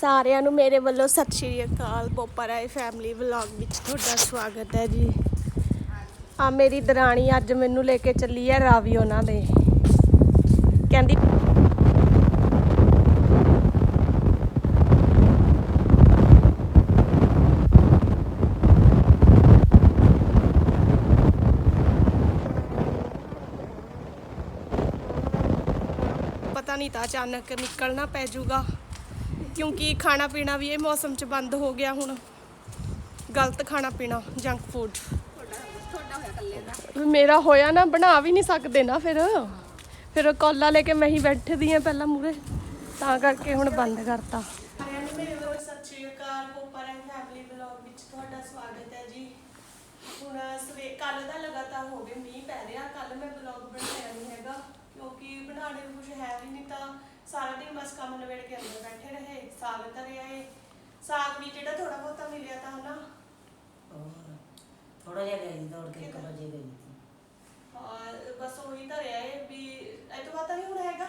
ਸਾਰਿਆਂ ਨੂੰ ਮੇਰੇ ਵੱਲੋਂ ਸਤਿ ਸ਼੍ਰੀ ਅਕਾਲ, ਬੋਪਰਾਏ ਫੈਮਿਲੀ ਵਲੌਗ ਵਿੱਚ ਤੁਹਾਡਾ ਸਵਾਗਤ ਹੈ ਜੀ। ਆ ਮੇਰੀ ਦਰਾਣੀ ਅੱਜ ਮੈਨੂੰ ਲੈ ਕੇ ਚੱਲੀ ਹੈ ਰਾਵੀ ਉਹਨਾਂ ਦੇ। ਕਹਿੰਦੀ ਪਤਾ ਨਹੀਂ ਤਾਂ ਅਚਾਨਕ ਨਿਕਲਣਾ ਪੈ ਜਾਊਗਾ ਕਿਉਂਕਿ ਖਾਣਾ ਪੀਣਾ ਵੀ ਇਹ ਮੌਸਮ 'ਚ ਬੰਦ ਹੋ ਗਿਆ ਹੁਣ। ਗਲਤ ਖਾਣਾ ਪੀਣਾ ਜੰਕ ਫੂਡ ਮੇਰਾ ਹੋਇਆ ਨਾ, ਬਣਾ ਵੀ ਨਹੀਂ ਸਕਦੇ ਨਾ ਫਿਰ। ਫਿਰ ਕੌਲਾ ਲੈ ਕੇ ਮੈਂ ਹੀ ਬੈਠਦੀ ਆ ਪਹਿਲਾਂ ਮੂਰੇ ਤਾਂ ਕਰਕੇ ਹੁਣ ਬੰਦ ਕਰਤਾ। ਮੇਰੇ ਵੱਲੋਂ ਸਤਿ ਸ਼੍ਰੀ ਅਕਾਲ ਪੋਪਰ ਐਂਡ ਫੈਮਿਲੀ ਵਲੌਗ ਵਿੱਚ ਤੁਹਾਡਾ ਸਵਾਗਤ ਹੈ ਜੀ ਹੁਣ ਸਵੇ ਕੱਲ ਦਾ ਲਗਾਤਾਰ ਹੋ ਗਿਆ ਮੀਂਹ ਪੈ ਰਿਹਾ ਕੱਲ ਮੈਂ ਵਲੌਗ ਬਣਾਇਆ ਨਹੀਂ ਹੈਗਾ, ਕਿਉਂਕਿ ਬਣਾਉਣੇ ਨੂੰ ਕੁਝ ਹੈ ਵੀ ਨਹੀਂ ਤਾਂ ਸਾਰਾ ਦਿਨ ਬਸ ਕੰਮ ਨਵੇੜ ਕੇ ਅੰਦਰ ਬੈਠੇ ਰਹੇ ਸਾਗ ਧਰਿਆ ਏ ਸਾਗ ਵੀ ਜਿਹੜਾ ਥੋੜਾ ਬਹੁਤਾ ਮਿਲਿਆ ਤਾਂ ਹਨਾ। ਥੋੜਾ ਜਿਹਾ ਗਈ ਦੌੜ ਕੇ ਇੱਕ ਵਜੇ ਗਈ ਸੀ ਔਰ ਬਸ ਉਹੀ ਧਰਿਆ ਏ ਵੀ ਇਹ ਤੋਂ ਬਾਅਦ ਤਾਂ ਨਹੀਂ ਹੁਣ ਹੈਗਾ।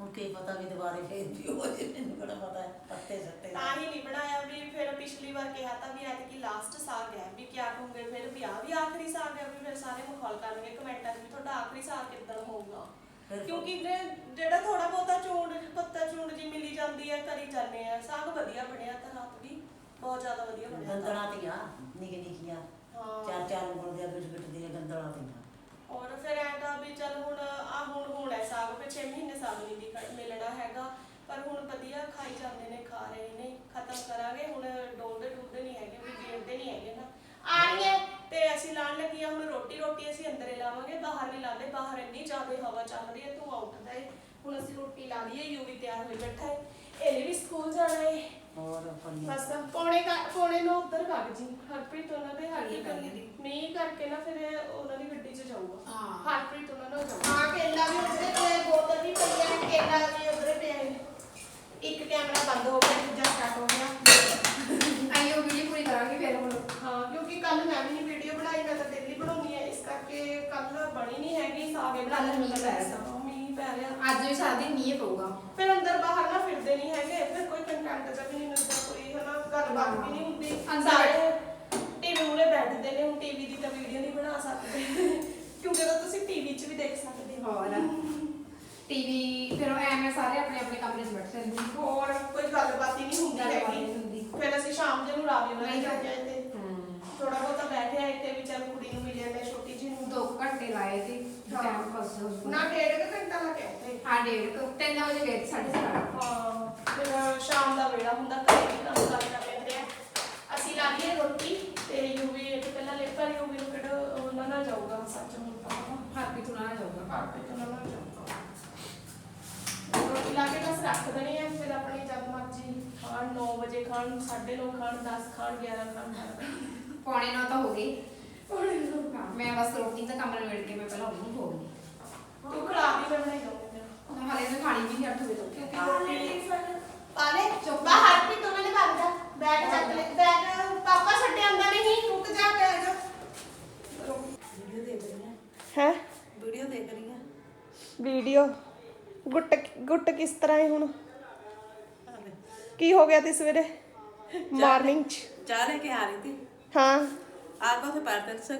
ਹੁਣ ਕੀ ਪਤਾ ਵੀ ਦੁਬਾਰੇ ਫੇਰ ਵੀ ਹੋ ਜੇ ਮੈਨੂੰ ਕਿਹੜਾ ਪਤਾ ਹੈ ਪੱਤੇ ਸੱਤੇ ਤਾਂ ਹੀ ਨਹੀਂ ਬਣਾਇਆ ਵੀ ਫਿਰ ਪਿਛਲੀ ਵਾਰ ਕਿਹਾ ਤਾਂ ਵੀ ਐਤਕੀ ਲਾਸਟ ਸਾਗ ਹੈ ਵੀ ਕਿਆ ਕਹੋਗੇ ਫਿਰ ਵੀ ਆ ਵੀ ਆਖਰੀ ਸਾਗ ਹੈ ਵੀ ਫਿਰ ਸਾਰੇ ਮਖੌਲ ਕਰਨਗੇ ਕਮੈਂਟਾਂ 'ਚ ਵੀ ਤੁਹਾਡਾ ਆਖਰੀ ਸਾਗ ਕਿੱਦਾਂ ਹੋਊਗਾ। ਕਿਉਂਕਿ ਜੇ- ਜਿਹੜਾ ਥੋੜਾ ਬਹੁਤਾ ਚੂੰਡ ਪੱਤਾ ਚੂੰਡ ਜੀ ਮਿਲੀ ਜਾਂਦੀ ਹੈ ਕਰੀ ਜਾਂਦੇ ਆ। ਸਾਗ ਵਧੀਆ ਬਣਿਆ ਤਾਂ ਰਾਤ ਵੀ ਬਹੁਤ ਜ਼ਿਆਦਾ ਵਧੀਆ ਬਣਿਆ ਤਾਂ। ਗੰਦਲਾਂ ਤੀਆਂ ਨਿੱਕੀ ਨਿੱਕੀਆਂ। ਹਾਂ। ਚਾਰ ਚਾਰ ਉਂਗਲ ਦੀਆਂ ਬਿਟ ਬਿਟ ਦੀਆਂ ਗੰਦਲਾਂ ਤੀਆਂ। ਔਰ ਫਿਰ ਐਂ ਤਾਂ ਵੀ ਚੱਲ ਹੁਣ ਆ ਹੁਣ ਹੁਣ ਹੈ ਸਾਗ ਫਿਰ 6 ਮਹੀਨੇ ਸਾਗ ਨਹੀਂ ਦੀ ਮਿਲਣਾ ਹੈਗਾ। ਪਰ ਹੁਣ ਵਧੀਆ ਖਾਈ ਜਾਂਦੇ ਨੇ ਖਾ ਰਹੇ ਨੇ ਖਤਮ ਕਰਾਂਗੇ। ਹੁਣ ਡੋਲਦੇ ਡੁੱਲਦੇ ਨਹੀਂ ਹੈਗੇ ਵੀ ਗੇੜਦੇ ਨਹੀਂ ਹੈਗੇ ਨਾ। ਆਣੀਏ ਤੇ ਅਸੀਂ ਲਾਣ ਲੱਗੀਆਂ ਹੁਣ ਰੋਟੀ ਰੋਟੀ ਅਸੀਂ ਅੰਦਰੇ ਲਾਵਾਂਗੇ ਬਾਹਰ ਨਹੀਂ ਲਾਉਂਦੇ ਬਾਹਰ ਇੰਨੀ ਜ਼ਿਆਦਾ ਹਵਾ ਚੱਲ ਰਹੀ ਹੈ ਧੂੰਆਂ ਉੱਠਦਾ ਹੈ। ਹੁਣ ਅਸੀਂ ਰੋਟੀ ਲਾ ਲਈਏ ਯੂਵੀ ਤਿਆਰ ਹੋਈ ਬੈਠਾ ਹੈ। ਇਹਨੇ ਵੀ ਸਕੂਲ ਜਾਣਾ ਹੈ। ਹੋਰ ਪੜੀਆਂ ਬਸ ਪੌਣੇ ਕਾ ਪੌਣੇ ਨੂੰ ਉੱਧਰ ਵਗ ਜੀ। ਹਰਪ੍ਰੀਤ ਉਹਨਾਂ ਦੇ ਹਾਲੀ ਕਰਨੀ ਮੀਂਹ ਕਰਕੇ ਨਾ ਫਿਰ ਇਹ ਉਹਨਾਂ ਦੀ ਗੱਡੀ 'ਚ ਜਾਊਗਾ। ਹਾਂ। ਹਰਪ੍ਰੀਤ ਉਹਨਾਂ ਨਾਲ ਜਾਊਗਾ। ਹਾਂ ਕੇਲਾ ਵੀ ਉੱਧਰੇ ਪਿਆ ਬੋਤਲ ਵੀ ਪਈ ਹੈ ਕੇਲਾ ਵੀ ਉੱਧਰੇ ਪਿਆ ਹੈ। ਇੱਕ ਕੈਮਰਾ ਬੰਦ ਹੋ ਗਿਆ ਦੂਜਾ ਸਟਾਰਟ ਹੋ ਗਿਆ ਆਈਓ ਵੀਡੀਓ ਪੂਰੀ ਕਰਾਂਗੇ ਫਿਰ ਹੁਣ ਹਾਂ ਕਿਉਂਕਿ ਕੱਲ ਮੈਂ ਵੀ ਨਹੀਂ ਵੀਡੀਓ ਬਣਾਈ ਮੈਂ ਤਾਂ ਡੇਲੀ ਬਣਾਉਣੀ ਹੈ ਇਸ ਕਰਕੇ ਕੱਲ ਬਣੀ ਨਹੀਂ ਹੈਗੀ ਕੱਲ੍ਹ ਮੀਂਹ ਪੈ ਰਿਹਾ ਹਾਂ, ਮੀਂਹ ਪੈ ਰਿਹਾ। ਅੱਜ ਵੀ ਸਾਰਾ ਦਿਨ ਮੀਂਹ ਪਊਗਾ। ਫਿਰ ਅੰਦਰ ਬਾਹਰ ਨਾ ਫਿਰਦੇ ਨਹੀਂ ਹੈਗੇ। ਫਿਰ ਕੋਈ ਕੰਟੈਂਟ ਦਾ ਵੀ ਨਹੀਂ ਮਿਲਦਾ ਕੋਈ ਹਨਾ ਗੱਲਬਾਤ ਵੀ ਨਹੀਂ ਹੁੰਦੀ। ਅੰਦਰ ਸਾਰੇ ਟੀਵੀ ਮੂਰੇ ਬੈਠਦੇ ਨੇ ਹੁਣ ਟੀਵੀ ਦੀ ਤਾਂ ਵੀਡੀਓ ਨਹੀਂ ਬਣਾ ਸਕਦੇ। ਕਿਉਂਕਿ ਤਾਂ ਤੁਸੀਂ ਟੀਵੀ 'ਚ ਵੀ ਦੇਖ ਸਕਦੇ ਹੋ। ਹੋਰ? ਟੀਵੀ ਫਿਰ ਉਹ ਐਵੇਂ ਸਾਰੇ ਆਪਣੇ ਆਪਣੇ ਕਮਰੇ 'ਚ ਬੈਠੇ ਰਹਿੰਦੇ ਨੇ। ਹੋਰ ਕੋਈ ਗੱਲਬਾਤ ਹੀ ਨਹੀਂ ਹੁੰਦੀ ਗੱਲਬਾਤ ਹੈਗੀ। ਨਹੀਂ ਹੁੰਦੀ। ਫਿਰ ਅਸੀਂ ਸ਼ਾਮ ਜੇ ਨੂੰ ਰਾਵੀ ਉਹਨਾਂ ਨਹੀਂ ਜਾ ਕੇ ਆਏ ਤੇ। ਥੋੜਾ ਬਹੁਤਾ ਬੈਠੇ ਆਏ ਤੇ ਵੀ ਚੱਲ ਕੁੜੀ ਨੂੰ ਮਿਲਿਆ ਨੇ ਛੋਟੀ ਜਿਹੀ ਨੂੰ ਦੋ ਕੁ ਘੰਟੇ ਲਾਏ ਤੇ ਹਾਂ। ਟਾਈਮ ਪਾਸ ਹੋ ਗਿਆ ਨਾ ਡੇਢ ਕੁ ਘੰਟਾ ਲੱਗ ਗਿਆ ਤੇ ਹਾਂ ਡੇਢ ਕੁ ਤਿੰਨ ਵਜੇ ਗਏ ਸੀ ਸਾਢੇ ਚਾਰ ਹਾਂ ਫਿਰ ਸ਼ਾਮ ਦਾ ਵੇੜਾ ਹੁੰਦਾ ਘਰੇ ਵੀ ਕੰਮ ਕਰਨਾ ਪੈਂਦਾ ਅਸੀਂ ਲਾ ਲਈਏ ਰੋਟੀ ਤੇ ਯੂਵੀ ਇੱਕ ਪਹਿਲਾਂ ਲੈ ਪਰ ਯੂਵੀ ਨੂੰ ਕਿਹੜਾ ਉਹਨਾਂ ਨਾਲ ਜਾਊਗਾ ਸੱਚ ਹੁਣ ਤਾਂ। ਵੀ ਤੁਨਾ ਜਾਊਗਾ। ਆਪੇ ਤੋਂ ਨਾਲ ਜਾਊਗਾ। ਰੋਟੀ ਲਾ ਕੇ ਬਸ ਰੱਖ ਦੇਣੀ ਹੈ ਫਿਰ ਆਪਣੀ ਜਦ ਮਰਜ਼ੀ ਖਾਣ 9 ਵਜੇ ਖਾਣ 9:30 ਖਾਣ 10 ਖਾਣ 11 ਖਾਣ ਪੌਣੇ ਨੌ ਤਾਂ ਹੋ ਗਈ ਮੈਂ ਬਸ ਰੋਟੀ ਦਾ ਕੰਮ ਨਿਬੇੜ ਕੇ ਮੈਂ ਪਹਿਲਾਂ ਉਹਨੂੰ ਖੋ ਗਈ। ਤੂੰ ਖਲਾ ਵੀ ਬਣਾਈ ਜਾਊਂਗੀ ਹਾਲੇ ਮੈਂ ਖਾਣੀ ਵੀ ਨਹੀਂ 8 ਵਜੇ ਤੋਂ ਕਿਉਂਕਿ ਪਾਲੇ ਚੁੱਪਾ ਹੱਥ ਵੀ ਤੁਮਨੇ ਬੰਦਾ ਬੈਗ ਚੱਕ ਲੈ ਬੈਗ ਪਾਪਾ ਛੱਡੇ ਆਂਦਾ ਨਹੀਂ ਰੁਕ ਜਾ ਬੈਗ ਵੀਡੀਓ ਦੇਖ ਰਹੀਆਂ ਹੈ? ਵੀਡੀਓ ਦੇਖ ਰਹੀਆਂ ਵੀਡੀਓ? ਗੁੱਟ ਗੁੱਟ ਕਿਸ ਤਰ੍ਹਾਂ ਹੈ ਹੁਣ? ਕੀ ਹੋ ਗਿਆ ਤੀ ਸਵੇਰੇ? ਮਾਰਨਿੰਗ ਚ? ਚਾਹ ਲੈ ਕੇ ਆ ਰਹੀ ਥੀ ਹਾਂ।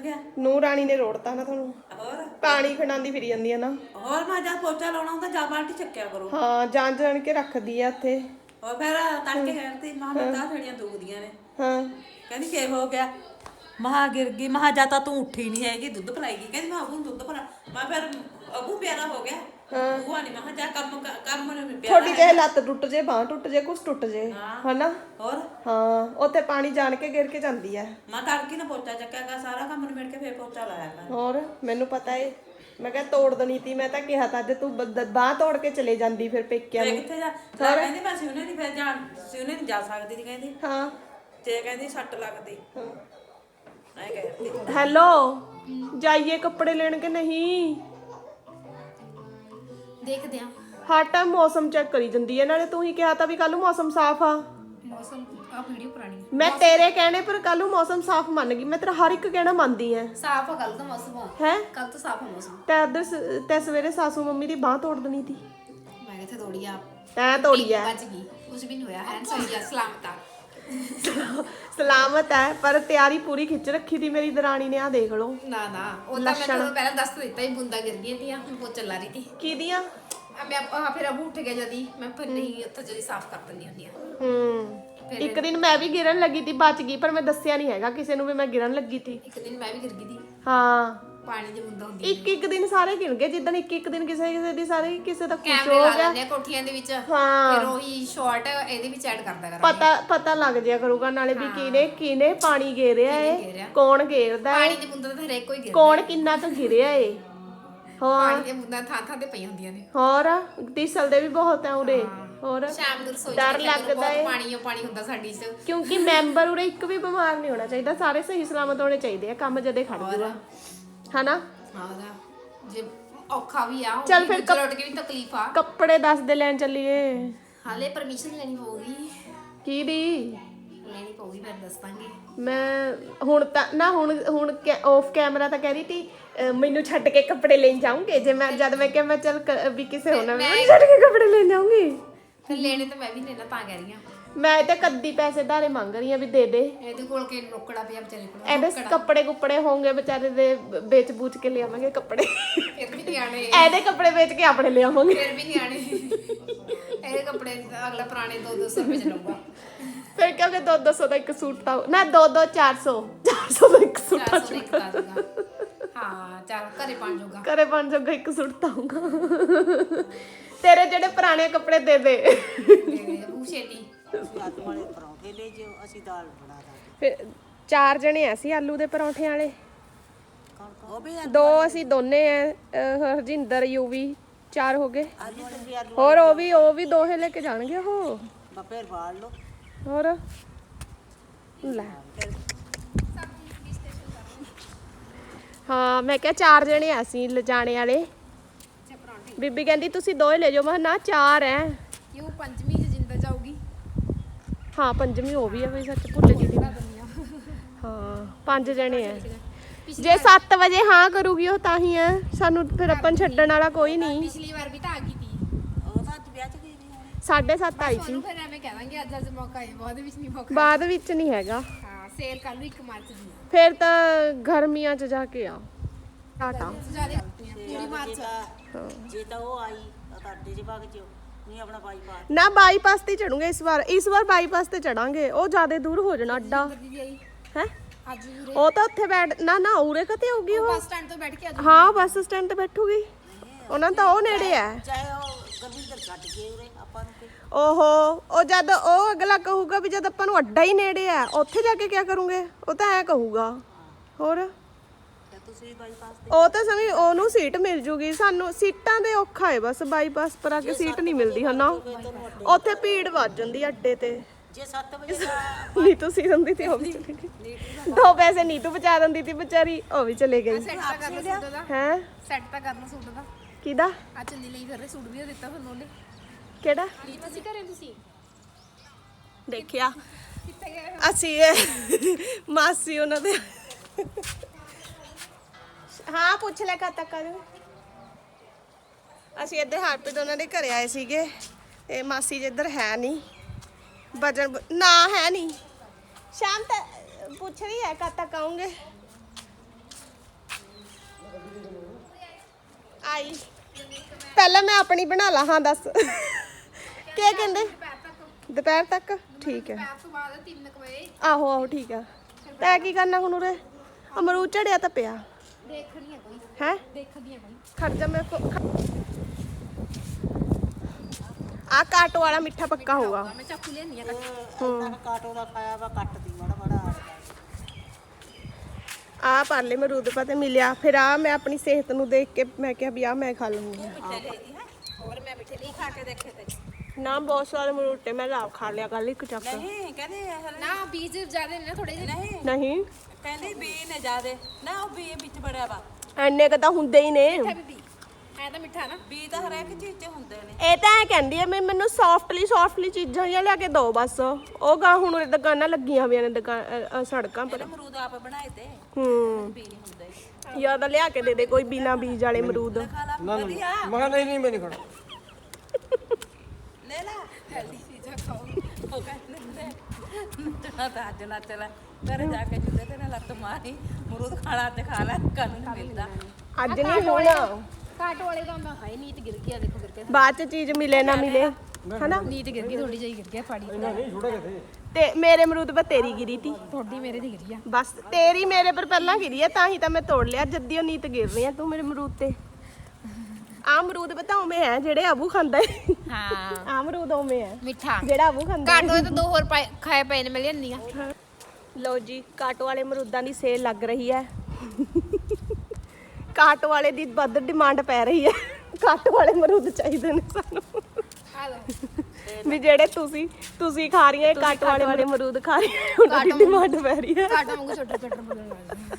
ਗਿਆ? ਨੂੰ ਰਾਣੀ ਨੇ ਰੋੜਤਾ ਨਾ ਤੁਹਾਨੂੰ। ਹੋਰ? ਪਾਣੀ ਖਣਾਉਂਦੀ ਫਿਰੀ ਜਾਂਦੀ ਆ ਨਾ। ਹੋਰ ਮੈਂ ਜਾ ਪੋਚਾ ਲਾਉਣਾ ਹੁੰਦਾ ਜਾ ਬਾਲਟੀ ਚੱਕਿਆ ਕਰੋ। ਹਾਂ ਜਾਣ ਜਾਣ ਕੇ ਰੱਖਦੀ ਆ ਉੱਥੇ। ਹੋਰ ਫਿਰ ਤੜਕੇ ਖੇਡਦੀ ਮਾਂ ਮੈਂ ਤਾਂ ਫੇੜੀਆਂ ਦੁਖਦੀਆਂ ਨੇ। ਹਾਂ। ਕਹਿੰਦੀ ਕੀ ਹੋ ਗਿਆ। ਮਹਾ ਗਿਰ ਗਈ। ਮਹਾ ਜਾ ਤਾਂ ਤੂੰ ਉੱਠੀ ਨਹੀਂ ਹੈਗੀ ਦੁੱਧ ਪਿਲਾਏਗੀ ਕਹਿੰਦੀ ਮੈਂ ਅਬੂ ਨੂੰ ਦੁੱਧ ਪਿਲਾ। ਮੈਂ ਫਿਰ ਅਬੂ ਪਿਆਰਾ ਹੋ ਗਿਆ। ਉਹ ਨਹੀਂ ਮਹਾ ਜਾ ਕੰਮ ਕ- ਕੰਮ ਨੂੰ ਪਿਆਰਾ ਥੋੜੀ ਜਿਹੀ ਲੱਤ ਟੁੱਟ ਜੇ ਬਾਹ ਟੁੱਟ ਜੇ ਕੁਛ ਟੁੱਟ ਜੇ ਹਨਾ? ਹੋਰ? ਹਾਂ ਉੱਥੇ ਪਾਣੀ ਜਾਣ ਕੇ ਗਿਰ ਕੇ ਜਾਂਦੀ ਆ ਮੈਂ ਤੜਕੇ ਨਾ ਪੋਚਾ ਚੱਕਿਆ ਕਰ ਸਾਰਾ ਕੰਮ ਨਿਬੇੜ ਕੇ ਫੇਰ ਪੋਚਾ ਲਾਇਆ ਕਰ ਹੋਰ ਮੈਨੂੰ ਪਤਾ ਏ। ਮੈਂ ਕਿਹਾ ਤੋੜ ਦਣੀ ਤੀ ਮੈਂ ਤਾਂ ਕਿਹਾ ਤਾਂ ਜੇ ਤੂੰ ਬਾਹ ਤੋੜ ਕੇ ਚਲੇ ਜਾਂਦੀ ਫਿਰ ਪੇਕਿਆਂ ਨੂੰ। ਕਿੱਥੇ ਜਾ ਲੈ ਕਹਿੰਦੀ ਮੈਂ ਸਿਉਨੇ ਨਹੀਂ ਫਿਰ ਜਾਣ ਸਿਉਨੇ ਨਹੀਂ ਜਾ ਸਕਦੀ ਸੀ ਕਹਿੰਦੀ। ਹਾਂ। ਤੇ ਕਹਿੰਦੀ ਸੱਟ ਲੱਗਦੀ। ਐ ਕਹਿੰਦੀ ਹੈਲੋ ਜਾਈਏ ਕੱਪੜੇ ਲੈਣ ਕਿ ਨਹੀਂ? ਦੇਖਦੇ ਆ। ਹਰ ਟਾਈਮ ਮੌਸਮ ਚੈੱਕ ਕਰੀ ਜਾਂਦੀ ਹੈ ਨਾਲੇ ਤੂੰ ਹੀ ਕਿਹਾ ਤਾਂ ਵੀ ਕੱਲ ਨੂੰ ਮੌਸਮ ਸਾਫ਼ ਆ। ਮੌਸਮ ਆ ਵੀਡੀਓ ਪੁਰਾਣੀ ਮੈਂ ਤੇਰੇ ਕਹਿਣੇ ਪਰ ਕੱਲ ਨੂੰ ਮੌਸਮ ਸਾਫ਼ ਮੰਨ ਗਈ। ਮੈਂ ਤੇਰਾ ਹਰ ਇੱਕ ਕਹਿਣਾ ਮੰਨਦੀ ਐ ਸਾਫ਼ ਆ ਕੱਲ ਤਾਂ ਮੌਸਮ ਆ। ਹੈ? ਕੱਲ ਤਾਂ ਸਾਫ਼ ਆ ਮੌਸਮ। ਤੈ ਉਧਰ ਤੈ ਸਵੇਰੇ ਸਾਸੂ ਮੰਮੀ ਦੀ ਬਾਹ ਤੋੜ ਦੇਣੀ ਤੀ ਮੈਂ ਕਿੱਥੇ ਤੋੜੀ ਆ। ਤੈਂ ਤੋੜੀ ਐ ਬਚ ਗਈ। ਕੁਝ ਵੀ ਨਹੀਂ ਹੋਇਆ ਹੈ ਸਹੀ ਆ ਸਲਾਮਤ ਆ। ਸਲਾਮਤ ਹੈ ਪਰ ਤਿਆਰੀ ਪੂਰੀ ਖਿੱਚ ਰੱਖੀ ਦੀ ਮੇਰੀ ਦਰਾਣੀ ਨੇ ਆ ਦੇਖ ਲਓ। ਨਾ ਨਾ ਉਹ ਤਾਂ ਮੈਂ ਲੱਛਣ। ਤੁਹਾਨੂੰ ਪਹਿਲਾਂ ਦੱਸ ਦਿੱਤਾ ਹੀ ਬੁੰਦਾ ਗਿਰ ਗਈ ਤੀਆਂ ਹੁਣ ਪੋਚਾ ਲਾ ਰਹੀ ਤੀ ਕਿਹਦੀਆਂ? ਆ ਮੈਂ ਆ ਫਿਰ ਅਬੂ ਉੱਠ ਗਿਆ ਜਦੀ ਮੈਂ ਫਿਰ ਨਹੀਂ ਉੱਥੇ ਜਦੀ ਸਾਫ਼ ਕਰ ਦਿੰਦੀ ਹੁੰਦੀ ਆ। ਹੂੰ ਇੱਕ ਦਿਨ ਮੈਂ ਵੀ ਗਿਰਨ ਲੱਗੀ ਤੀ ਬਚ ਗਈ ਪਰ ਮੈਂ ਦੱਸਿਆ ਨਹੀਂ ਹੈਗਾ ਕਿਸੇ ਨੂੰ ਵੀ ਮੈਂ ਗਿਰਨ ਲੱਗੀ ਤੀ। ਇੱਕ ਦਿਨ ਮੈਂ ਵੀ ਗਿਰ ਗਈ ਤੀ। ਹਾਂ। ਪਾਣੀ ਦੀ ਬੁੰਦਾ ਹੁੰਦੀ ਇੱਕ ਇੱਕ ਦਿਨ ਸਾਰੇ ਗਿਣ ਗਏ ਜਿੱਦਣ ਇੱਕ ਇੱਕ ਦਿਨ ਕਿਸੇ ਕਿਸੇ ਦੀ ਸਾਰੇ ਕਿਸੇ ਦਾ ਕੁਝ ਕੈਮਰੇ ਹੋ ਲਾ ਗਿਆ। ਲੈਂਦੇ ਆ ਕੋਠੀਆਂ ਦੇ ਵਿੱਚ ਹਾਂ। ਫਿਰ ਉਹੀ ਸ਼ਾਰਟ ਇਹਦੇ ਵਿੱਚ ਐਡ ਕਰਦਾ ਕਰਾਂਗੇ। ਪਤਾ ਪਤਾ ਲੱਗ ਜਿਆ ਕਰੂਗਾ ਨਾਲੇ ਵੀ ਕਿਨੇ ਕਿਨੇ ਪਾਣੀ ਗੇਰਿਆ ਕਿਹਨੇ ਏ? ਗੇਰਿਆ। ਕੌਣ ਗੇਰਦਾ ਏ? ਪਾਣੀ ਦੀ ਬੁੰਦਾ ਤਾਂ ਹਰੇਕ ਕੋਈ ਗਿਰਦਾ ਕੌਣ ਕਿੰਨਾ ਕੁ ਗਿਰਿਆ ਏ? ਹੋਰ? ਪਾਣੀ ਦੀਆਂ ਬੁੰਦਾਂ ਥਾਂ ਥਾਂ ਤੇ ਪਈਆਂ ਹੁੰਦੀਆਂ ਨੇ। ਹੋਰ? ਤਿਸਲਦੇ ਵੀ ਬਹੁਤ ਆ ਉਰੇ। ਹੋਰ? ਸ਼ਾਮ ਨੂੰ ਰਸੋਈ 'ਚ ਡਰ ਦੇਖਿਆ ਕਰੋ, ਲੱਗਦਾ ਬਹੁਤ ਏ। ਪਾਣੀ ਓ ਪਾਣੀ ਹੁੰਦਾ ਸਾਡੀ 'ਚ। ਕਿਉਂਕਿ ਮੈਂਬਰ ਉਰੇ ਇੱਕ ਵੀ ਬਿਮਾਰ ਨਹੀਂ ਹੋਣਾ ਚਾਹੀਦਾ। ਸਾਰੇ ਸਹੀ ਸਲਾਮਤ ਹੋਣੇ ਚਾਹੀਦੇ ਆ। ਕੰਮ ਜਦੇ ਖੜ ਜੂਗਾ। ਹਨਾ? ਹਾਂ ਦਾ ਜੇ ਔਖਾ ਵੀ ਆ ਚੱਲ ਫਿਰ ਕੱਪ- ਰੋਟ ਕੇ ਵੀ ਤਕਲੀਫ ਆ। ਕੱਪੜੇ ਦੱਸ ਦੇ ਲੈਣ ਚੱਲੀਏ। ਹਾਲੇ ਪਰਮਿਸ਼ਨ ਲੈਣੀ ਪਊਗੀ। ਕੀ ਦੀ? ਲੈਣੀ ਪਊਗੀ ਫਿਰ ਦੱਸ ਦਾਂਗੇ। ਮੈਂ ਹੁਣ ਤਾਂ ਨਾ ਹੁਣ ਹੁਣ ਆਫ ਕੈਮਰਾ ਤਾਂ ਕਹਿ ਰਹੀ ਅਹ ਮੈਨੂੰ ਛੱਡ ਕੇ ਕੱਪੜੇ ਲੈਣ ਜਾਉਂਗੇ ਜੇ ਮੈਂ ਜਦ ਮੈਂ ਕਿਹਾ ਮੈਂ ਚੱਲ ਕ- ਵੀ ਕਿਸੇ ਹੋਰ ਨਾਲ ਵੀ ਛੱਡ ਕੇ ਕੱਪੜੇ ਲੈਣ ਜਾਉਂਗੀ ਫਿਰ ਲੈਣੇ ਤਾਂ ਮੈਂ ਵੀ ਲੈਣਾ ਤਾਂ ਕਹਿ ਰਹੀ ਆ। ਮੈਂ ਤੇ ਕੱਦੀ ਪੈਸੇ ਧਾਰੇ ਮੰਗ ਰਹੀ ਆ ਵੀ ਦੇ ਦੇ। ਇਹਦੇ ਕੋਲ ਕੇ ਰੋਕੜਾ ਪਿਆ ਵਿਚਾਰੇ ਕੋਲ? ਇਹਦੇ ਕੱਪੜੇ ਕੁੱਪੜੇ ਹੋਣਗੇ ਵਿਚਾਰੇ ਦੇ ਵੇਚ ਬੂਚ ਕੇ ਲਿਆਵਾਂਗੇ ਕੱਪੜੇ। ਫਿਰ ਵੀ ਨਿਆਣੇ। ਇਹਦੇ ਕੱਪੜੇ ਵੇਚ ਕੇ ਆਪਣੇ ਲਿਆਵਾਂਗੇ। ਫਿਰ ਵੀ ਨਿਆਣੇ। ਇਹਦੇ ਕੱਪੜੇ ਅਗਲਾ ਪੁਰਾਣੇ 2-200 ਰੁਪਏ ਚ ਲਊਗਾ। ਫਿਰ ਕਿਉਂਕਿ 2-200 ਦਾ ਇੱਕ ਸੂਟ ਤਾਂ ਨਾ 2-2 400 400 ਦਾ ਇੱਕ ਸੂਟ 400 ਦਾ ਇੱਕ ਤਾਂ ਦੂਗਾ ਹਾਂ ਚਾਰ ਘਰੇ ਪਾਣ ਜੋਗਾ। ਕਰੇ ਬਣ ਜਾਊਗਾ ਇੱਕ ਸੂਟ ਤਾਂ ਆਊਗਾ। ਤੇਰੇ ਜਿਹੜੇ ਪੁਰਾਣੇ ਕੱਪੜੇ ਦੇ ਦੇ ਉਹ ਛੇਤੀ। ਤੁਸੀਂ ਆਲੂ ਵਾਲੇ ਪਰੌਂਠੇ ਲੈ ਜਿਓ ਅਸੀਂ ਦਾਲ ਬਣਾ ਦਾਂਗੇ। ਫਿਰ ਚਾਰ ਜਣੇ ਆ ਅਸੀਂ ਆਲੂ ਦੇ ਪਰੌਂਠੇ ਵਾਲੇ? ਉਹ ਵੀ ਦੋ ਅਸੀਂ ਦੋਨੇ ਆ ਅਹ ਹਰਜਿੰਦਰ ਯੂਵੀ ਚਾਰ ਹੋ ਗਏ। ਆਲੂ ਵਾਲੇ ਵੀ ਆਲੂ ਹੋਰ ਉਹ ਵੀ ਉਹ ਵੀ ਦੋਹੇ ਲੈ ਕੇ ਜਾਣਗੇ ਉਹ। ਲਓ। ਹੋਰ? ਲੈ। ਹਾਂ ਮੈਂ ਕਿਹਾ ਚਾਰ ਜਣੇ ਆ ਅਸੀਂ ਲਿਜਾਣੇ ਵਾਲੇ। ਬੀਬੀ ਕਹਿੰਦੀ ਤੁਸੀਂ ਦੋਏ ਲੈ ਜਾਓ। ਮੈਂ ਕਿਹਾ ਨਾ ਚਾਰ ਐ। ਕਿਉਂ ਪੰਜਵੀਂ ਹਾਂ ਪੰਜਵੀਂ ਉਹ ਵੀ ਆ ਵੀ ਸੱਚ ਭੁੱਲ ਗਈ ਸੀ। ਮੈਂ। ਹਾਂ ਪੰਜ ਜਣੇ ਆ। ਜੇ 7 ਵਜੇ ਹਾਂ ਕਰੂਗੀ ਉਹ ਤਾਂ ਹੀ ਆ। ਸਾਨੂੰ ਫਿਰ ਆਪਾਂ ਨੂੰ ਛੱਡਣ ਵਾਲਾ ਕੋਈ ਨਹੀਂ। ਪਿਛਲੀ ਵਾਰ ਵੀ ਤਾਂ ਆ ਗਈ ਤੀ। ਉਹ ਤਾਂ ਅੱਜ ਵਿਆਹ ਚ ਗਈ ਨਹੀਂ ਹੋਣੀ 7:30 ਆਈ ਸੀ। ਤੁਹਾਨੂੰ ਫਿਰ ਐਵੇਂ ਕਹਿ ਦਾਂਗੇ ਅੱਜ ਅੱਜ ਮੌਕਾ ਹੈ ਬਾਅਦ ਵਿੱਚ ਨਹੀਂ ਮੌਕਾ। ਬਾਅਦ ਵਿੱਚ ਨਹੀਂ ਹੈਗਾ। ਹਾਂ ਸੇਲ ਕੱਲ ਨੂੰ 1 ਮਾਰਚ ਦੀ ਆ। ਫਿਰ ਤਾਂ ਗਰਮੀਆਂ 'ਚ ਜਾ ਕੇ ਆ। ਟਾਟਾ ਜ਼ਿਆਦਾ ਪੂਰੀ ਮਾਰਚ ਜੇ ਤਾਂ ਉਹ ਆਈ ਤਾਂ ਅੱਡੇ 'ਚ ਵਗ ਜਿਓ। ਨਹੀਂ ਆਪਣਾ ਬਾਈਪਾਸ ਨਾ ਬਾਈਪਾਸ ਤੇ ਚੜੂਗੇ ਇਸ ਵਾਰ। ਇਸ ਵਾਰ ਬਾਈਪਾਸ ਤੇ ਚੜਾਂਗੇ। ਉਹ ਜ਼ਿਆਦਾ ਦੂਰ ਹੋ ਜਾਣਾ ਅੱਡਾ। ਹੈ? ਅੱਜ ਉਹ ਤਾਂ ਉੱਥੇ ਬੈਠ ਨਾ ਨਾ ਉਰੇ ਕਤੇ ਹੋਊਗੀ ਉਹ? ਬੱਸ ਸਟੈਂਡ ਤੋਂ ਬੈਠ ਕੇ ਅੱਜ ਹਾਂ ਬੱਸ ਸਟੈਂਡ ਤੇ ਬੈਠੂਗੀ। ਉਹਨਾਂ ਤਾਂ ਉਹ ਨੇੜੇ ਆ ਚਾਹੇ ਉਹ ਗਰਮਿੰਦਰ ਛੱਡ ਕੇ ਉਰੇ ਆਪਾਂ ਨੂੰ ਕੀ ਓਹੋ ਉਹ ਜਦ ਉਹ ਅਗਲਾ ਕਹੂਗਾ ਵੀ ਜਦ ਆਪਾਂ ਨੂੰ ਅੱਡਾ ਹੀ ਨੇੜੇ ਆ ਉੱਥੇ ਜਾ ਕੇ ਕੀ ਕਰੂੰਗੇ? ਉਹ ਤਾਂ ਐ ਕਹੂਗਾ। ਹੋਰ? ਤੁਸੀਂ ਬਾਈਪਾਸ ਉਹ ਤਾਂ ਸਮਝ ਉਹਨੂੰ ਸੀਟ ਮਿਲ ਜੂਗੀ। ਸਾਨੂੰ ਸੀਟਾਂ ਦੇ ਔਖਾ ਹੈ ਬਸ ਬਾਈਪਾਸ ਪਰ ਆ ਕੇ ਸੀਟ ਨਹੀਂ ਮਿਲਦੀ ਹਨਾ? ਉੱਥੇ ਭੀੜ ਵੱਜ ਜਾਂਦੀ ਅੱਡੇ ਤੇ। ਜੇ 7 ਵਜੇ ਦਾ ਨੀਤੂ ਸੀ ਦਿੰਦੀ ਤੇ ਉਹ ਵੀ ਚਲੇ ਗਈ। ਦੋ ਪੈਸੇ ਨੀਤੂ ਬਚਾ ਦਿੰਦੀ ਤੀ ਵਿਚਾਰੀ ਉਹ ਵੀ ਚਲੇ ਗਈ। ਸੈੱਟ ਤਾਂ ਕਰ ਲਓ ਸੂਟ ਦਾ। ਹੈ? ਸੈੱਟ ਤਾਂ ਕਰ ਲਓ ਸੂਟ ਦਾ। ਕਿਹਦਾ? ਆ ਚੁੰਨੀ ਲਈ ਫਿਰ ਸੂਟ ਵੀ ਦਿੱਤਾ ਤੁਹਾਨੂੰ ਉਹਨੇ। ਕਿਹੜਾ? ਤੁਸੀਂ ਘਰੇ ਤੁਸੀਂ? ਦੇਖਿਆ। ਕਿੱਥੇ ਗਏ? ਅਸੀਂ ਮਾਸੀ ਉਹਨਾਂ ਦੇ ਹਾਂ ਪੁੱਛ ਲੈ ਕਦ ਤੱਕ ਆ ਜਾਵੇ ਅਸੀਂ ਇੱਧਰ ਹਰਪ੍ਰੀਤ ਉਹਨਾਂ ਦੇ ਘਰੇ ਆਏ ਸੀਗੇ ਤੇ ਮਾਸੀ ਜੀ ਇੱਧਰ ਹੈ ਨਹੀਂ। ਵਜਨ ਨਾ ਹੈ ਨਹੀਂ। ਸ਼ਾਮ ਤੱਕ ਪੁੱਛ ਰਹੀ ਹੈ ਕਦ ਤੱਕ ਆਉਂਗੇ ਆਈ। ਪਹਿਲਾਂ ਮੈਂ ਆਪਣੀ ਬਣਾ ਲਾ ਹਾਂ ਦੱਸ। ਕੀ ਕਹਿੰਦੇ? ਦੁਪਹਿਰ ਤੱਕ। ਠੀਕ ਹੈ। ਪੈਰ ਤੋਂ ਬਾਅਦ 3 ਵਜੇ। ਆਹੋ ਆਹੋ ਠੀਕ ਆ। ਤੈ ਕੀ ਕਰਨਾ ਹੁਣ ਉਰੇ? ਅਮਰੂਦ ਝੜਿਆ ਤਾਂ ਪਿਆ। ਦੇਖਣੀ ਹੈ ਕੋਈ। ਹੈ? ਦੇਖਦੀ ਹੈ ਕੋਈ। ਖਰਜਾ ਮੇਰੇ ਕੋ ਆ ਕਾਟੋ ਵਾਲਾ ਮਿੱਠਾ ਪੱਕਾ ਹੋਊਗਾ। ਮੈਂ ਚਾਕੂ ਲੈਣੀ ਆ ਇੰਨਾ ਕਾਟੋ ਦਾ ਖਾਇਆ ਵਾ ਕੱਟਦੀ ਮਾੜਾ ਮਾੜਾ। ਆ ਪਰਲੇ ਮਰੂਦ ਪਾ ਤੇ ਮਿਲਿਆ। ਫਿਰ ਆ ਮੈਂ ਆਪਣੀ ਸਿਹਤ ਨੂੰ ਦੇਖ ਕੇ ਮੈਂ ਕਿਹਾ ਵੀ ਆ ਮੈਂ ਖਾ ਲੂੰਗੀ ਹੋਰ ਮੈਂ ਮਿੱਠੇ ਲਈ ਖਾ ਕੇ ਦੇਖੇ ਤੇ। ਨਾ ਬਹੁਤ ਸਾਰੇ ਮਰੂਦ ਤੇ ਮੈਂ ਆਪ ਖਾ ਲਿਆ ਕੱਲ ਇੱਕ ਚੱਕ। ਨਹੀਂ ਕਹਿੰਦੇ ਨਾ ਬੀਜ ਜ਼ਿਆਦਾ ਨੇ ਥੋੜੇ ਜਿਹੇ। ਨਹੀਂ। ਨਹੀਂ। ਕਹਿੰਦੇ ਬੀ ਨੇ ਜਿਆਦੇ। ਨਾ ਉਹ ਬੀ ਵਿੱਚ ਬੜਿਆ ਵਾ। ਐਨੇ ਕ ਤਾਂ ਹੁੰਦੇ ਹੀ ਨੇ। ਬੀਬੀ ਐ ਤਾਂ ਮਿੱਠਾ ਨਾ। ਬੀ ਤਾਂ ਹਰੇਕ ਚੀਜ਼ 'ਚ ਹੁੰਦੇ ਨੇ। ਇਹ ਤਾਂ ਐ ਕਹਿੰਦੀ ਐ ਮੈਂ ਮੈਨੂੰ ਸੌਫਟਲੀ ਸੌਫਟਲੀ ਚੀਜ਼ਾਂ ਜਿਹਾ ਲਿਆ ਕੇ ਦੋ ਬਸ। ਉਹ ਗਾ ਹੁਣ ਦੁਕਾਨਾਂ ਲੱਗੀਆਂ ਹੋਈਆਂ ਨੇ ਦੁਕਾਨ ਅ, ਅ, ਸੜਕਾਂ ਪਰ। ਇਹਨੇ ਅਮਰੂਦ ਆਪ ਬਣਾਏ ਤੇ। ਹੂੰ। ਬੀ ਨਹੀਂ ਹੁੰਦੇ। ਜਾਂ ਤਾਂ ਲਿਆ ਕੇ ਦੇ ਦੇ ਕੋਈ ਬਿਨਾ ਬੀਜ ਵਾਲੇ ਅਮਰੂਦ। ਖਾ ਲਾ ਵਧੀਆ। ਮੈਂ ਕਿਹਾ ਨਹੀਂ ਨਹੀਂ ਮੈਂ ਨਹੀਂ ਖਾਣਾ। ਲੈ ਲਾ। ਨੱਚਣਾ ਤਾਂ ਅੱਜ ਨੱਚ ਲੈ। ਘਰੇ ਜਾ ਕੇ ਚੁੱਲ੍ਹੇ ਤੇ ਨਾ ਲੱਤ ਮਾਰੀ ਮਰੂਦ ਖਾਣਾ ਤੇ ਖਾ ਲੈ ਕੱਲ ਨੂੰ ਨਹੀਂ ਮਿਲਦਾ। ਅੱਜ ਨਹੀਂ ਹੋਣਾ। ਕਾਟੋ ਵਾਲੇ ਦਾ ਮੈਂ ਹਾਈ ਨੀਤ ਗਿਰ ਗਿਆ ਦੇਖੋ ਗਿਰ ਕੇ ਬਾਅਦ ਚ ਚੀਜ਼ ਮਿਲੇ ਨਾ ਮਿਲੇ। ਹਨਾ? ਨੀਤ ਗਿਰ ਗਈ ਥੋੜੀ ਜਿਹੀ ਗਿਰ ਗਿਆ ਪਾੜੀ ਤੇ ਮੇਰੇ ਅਮਰੂਦ ਪਰ ਤੇਰੀ ਗਿਰੀ ਤੀ। ਥੋੜੀ ਮੇਰੇ ਦੀ ਗਿਰੀ ਆ। ਬਸ ਤੇਰੀ ਮੇਰੇ ਪਰ ਪਹਿਲਾਂ ਗਿਰੀ ਹੈ ਤਾਂ ਹੀ ਤਾਂ ਮੈਂ ਤੋੜ ਲਿਆ। ਜੱਦੀ ਉਹ ਨੀਤ ਗਿਰ ਰਹੀ ਆ ਤੂੰ ਮੇਰੇ ਅਮਰੂਦ ਤੇ। ਆ ਅਮਰੂਦ ਬਤਾਉਵੇਂ ਹੈ ਜਿਹੜੇ ਅਬੂ ਖਾਂਦਾ ਹੈ। ਹਾਂ। ਆ ਅਮਰੂਦ ਉਵੇਂ ਹੈ। ਮਿੱਠਾ। ਜਿਹੜਾ ਅਬੂ ਖਾਂਦਾ ਹੈ। ਕਾਟੋ ਤਾਂ ਦੋ ਹੋਰ ਪਾਏ- ਖਾਏ ਪਏ ਨੇ ਮਿਲ ਜਾਂਦੀਆਂ ਲਓ ਜੀ ਕਾਟੋ ਵਾਲੇ ਅਮਰੂਦਾਂ ਦੀ ਸੇਲ ਲੱਗ ਰਹੀ ਹੈ। ਕਾਟੋ ਵਾਲੇ ਦੀ ਵੱਧ ਡਿਮਾਂਡ ਪੈ ਰਹੀ ਹੈ। ਕਾਟੋ ਵਾਲੇ ਅਮਰੂਦ ਚਾਹੀਦੇ ਨੇ ਸਾਨੂੰ। ਆ ਲਓ। ਵੀ ਜਿਹੜੇ ਤੁਸੀਂ ਤੁਸੀਂ ਖਾ ਰਹੀਆਂ ਇਹ ਕਾਟੋ ਵਾਲੇ ਅਮਰੂਦ ਖਾ ਰਹੀਆਂ ਉਹਨਾਂ ਦੀ ਡਿਮਾਂਡ ਪੈ ਰਹੀ ਹੈ। ਕਾਟੋ ਵਾਂਗੂ ਛੋਟਾ ਛੋਟਾ ਬੋਲਣ ਲੱਗ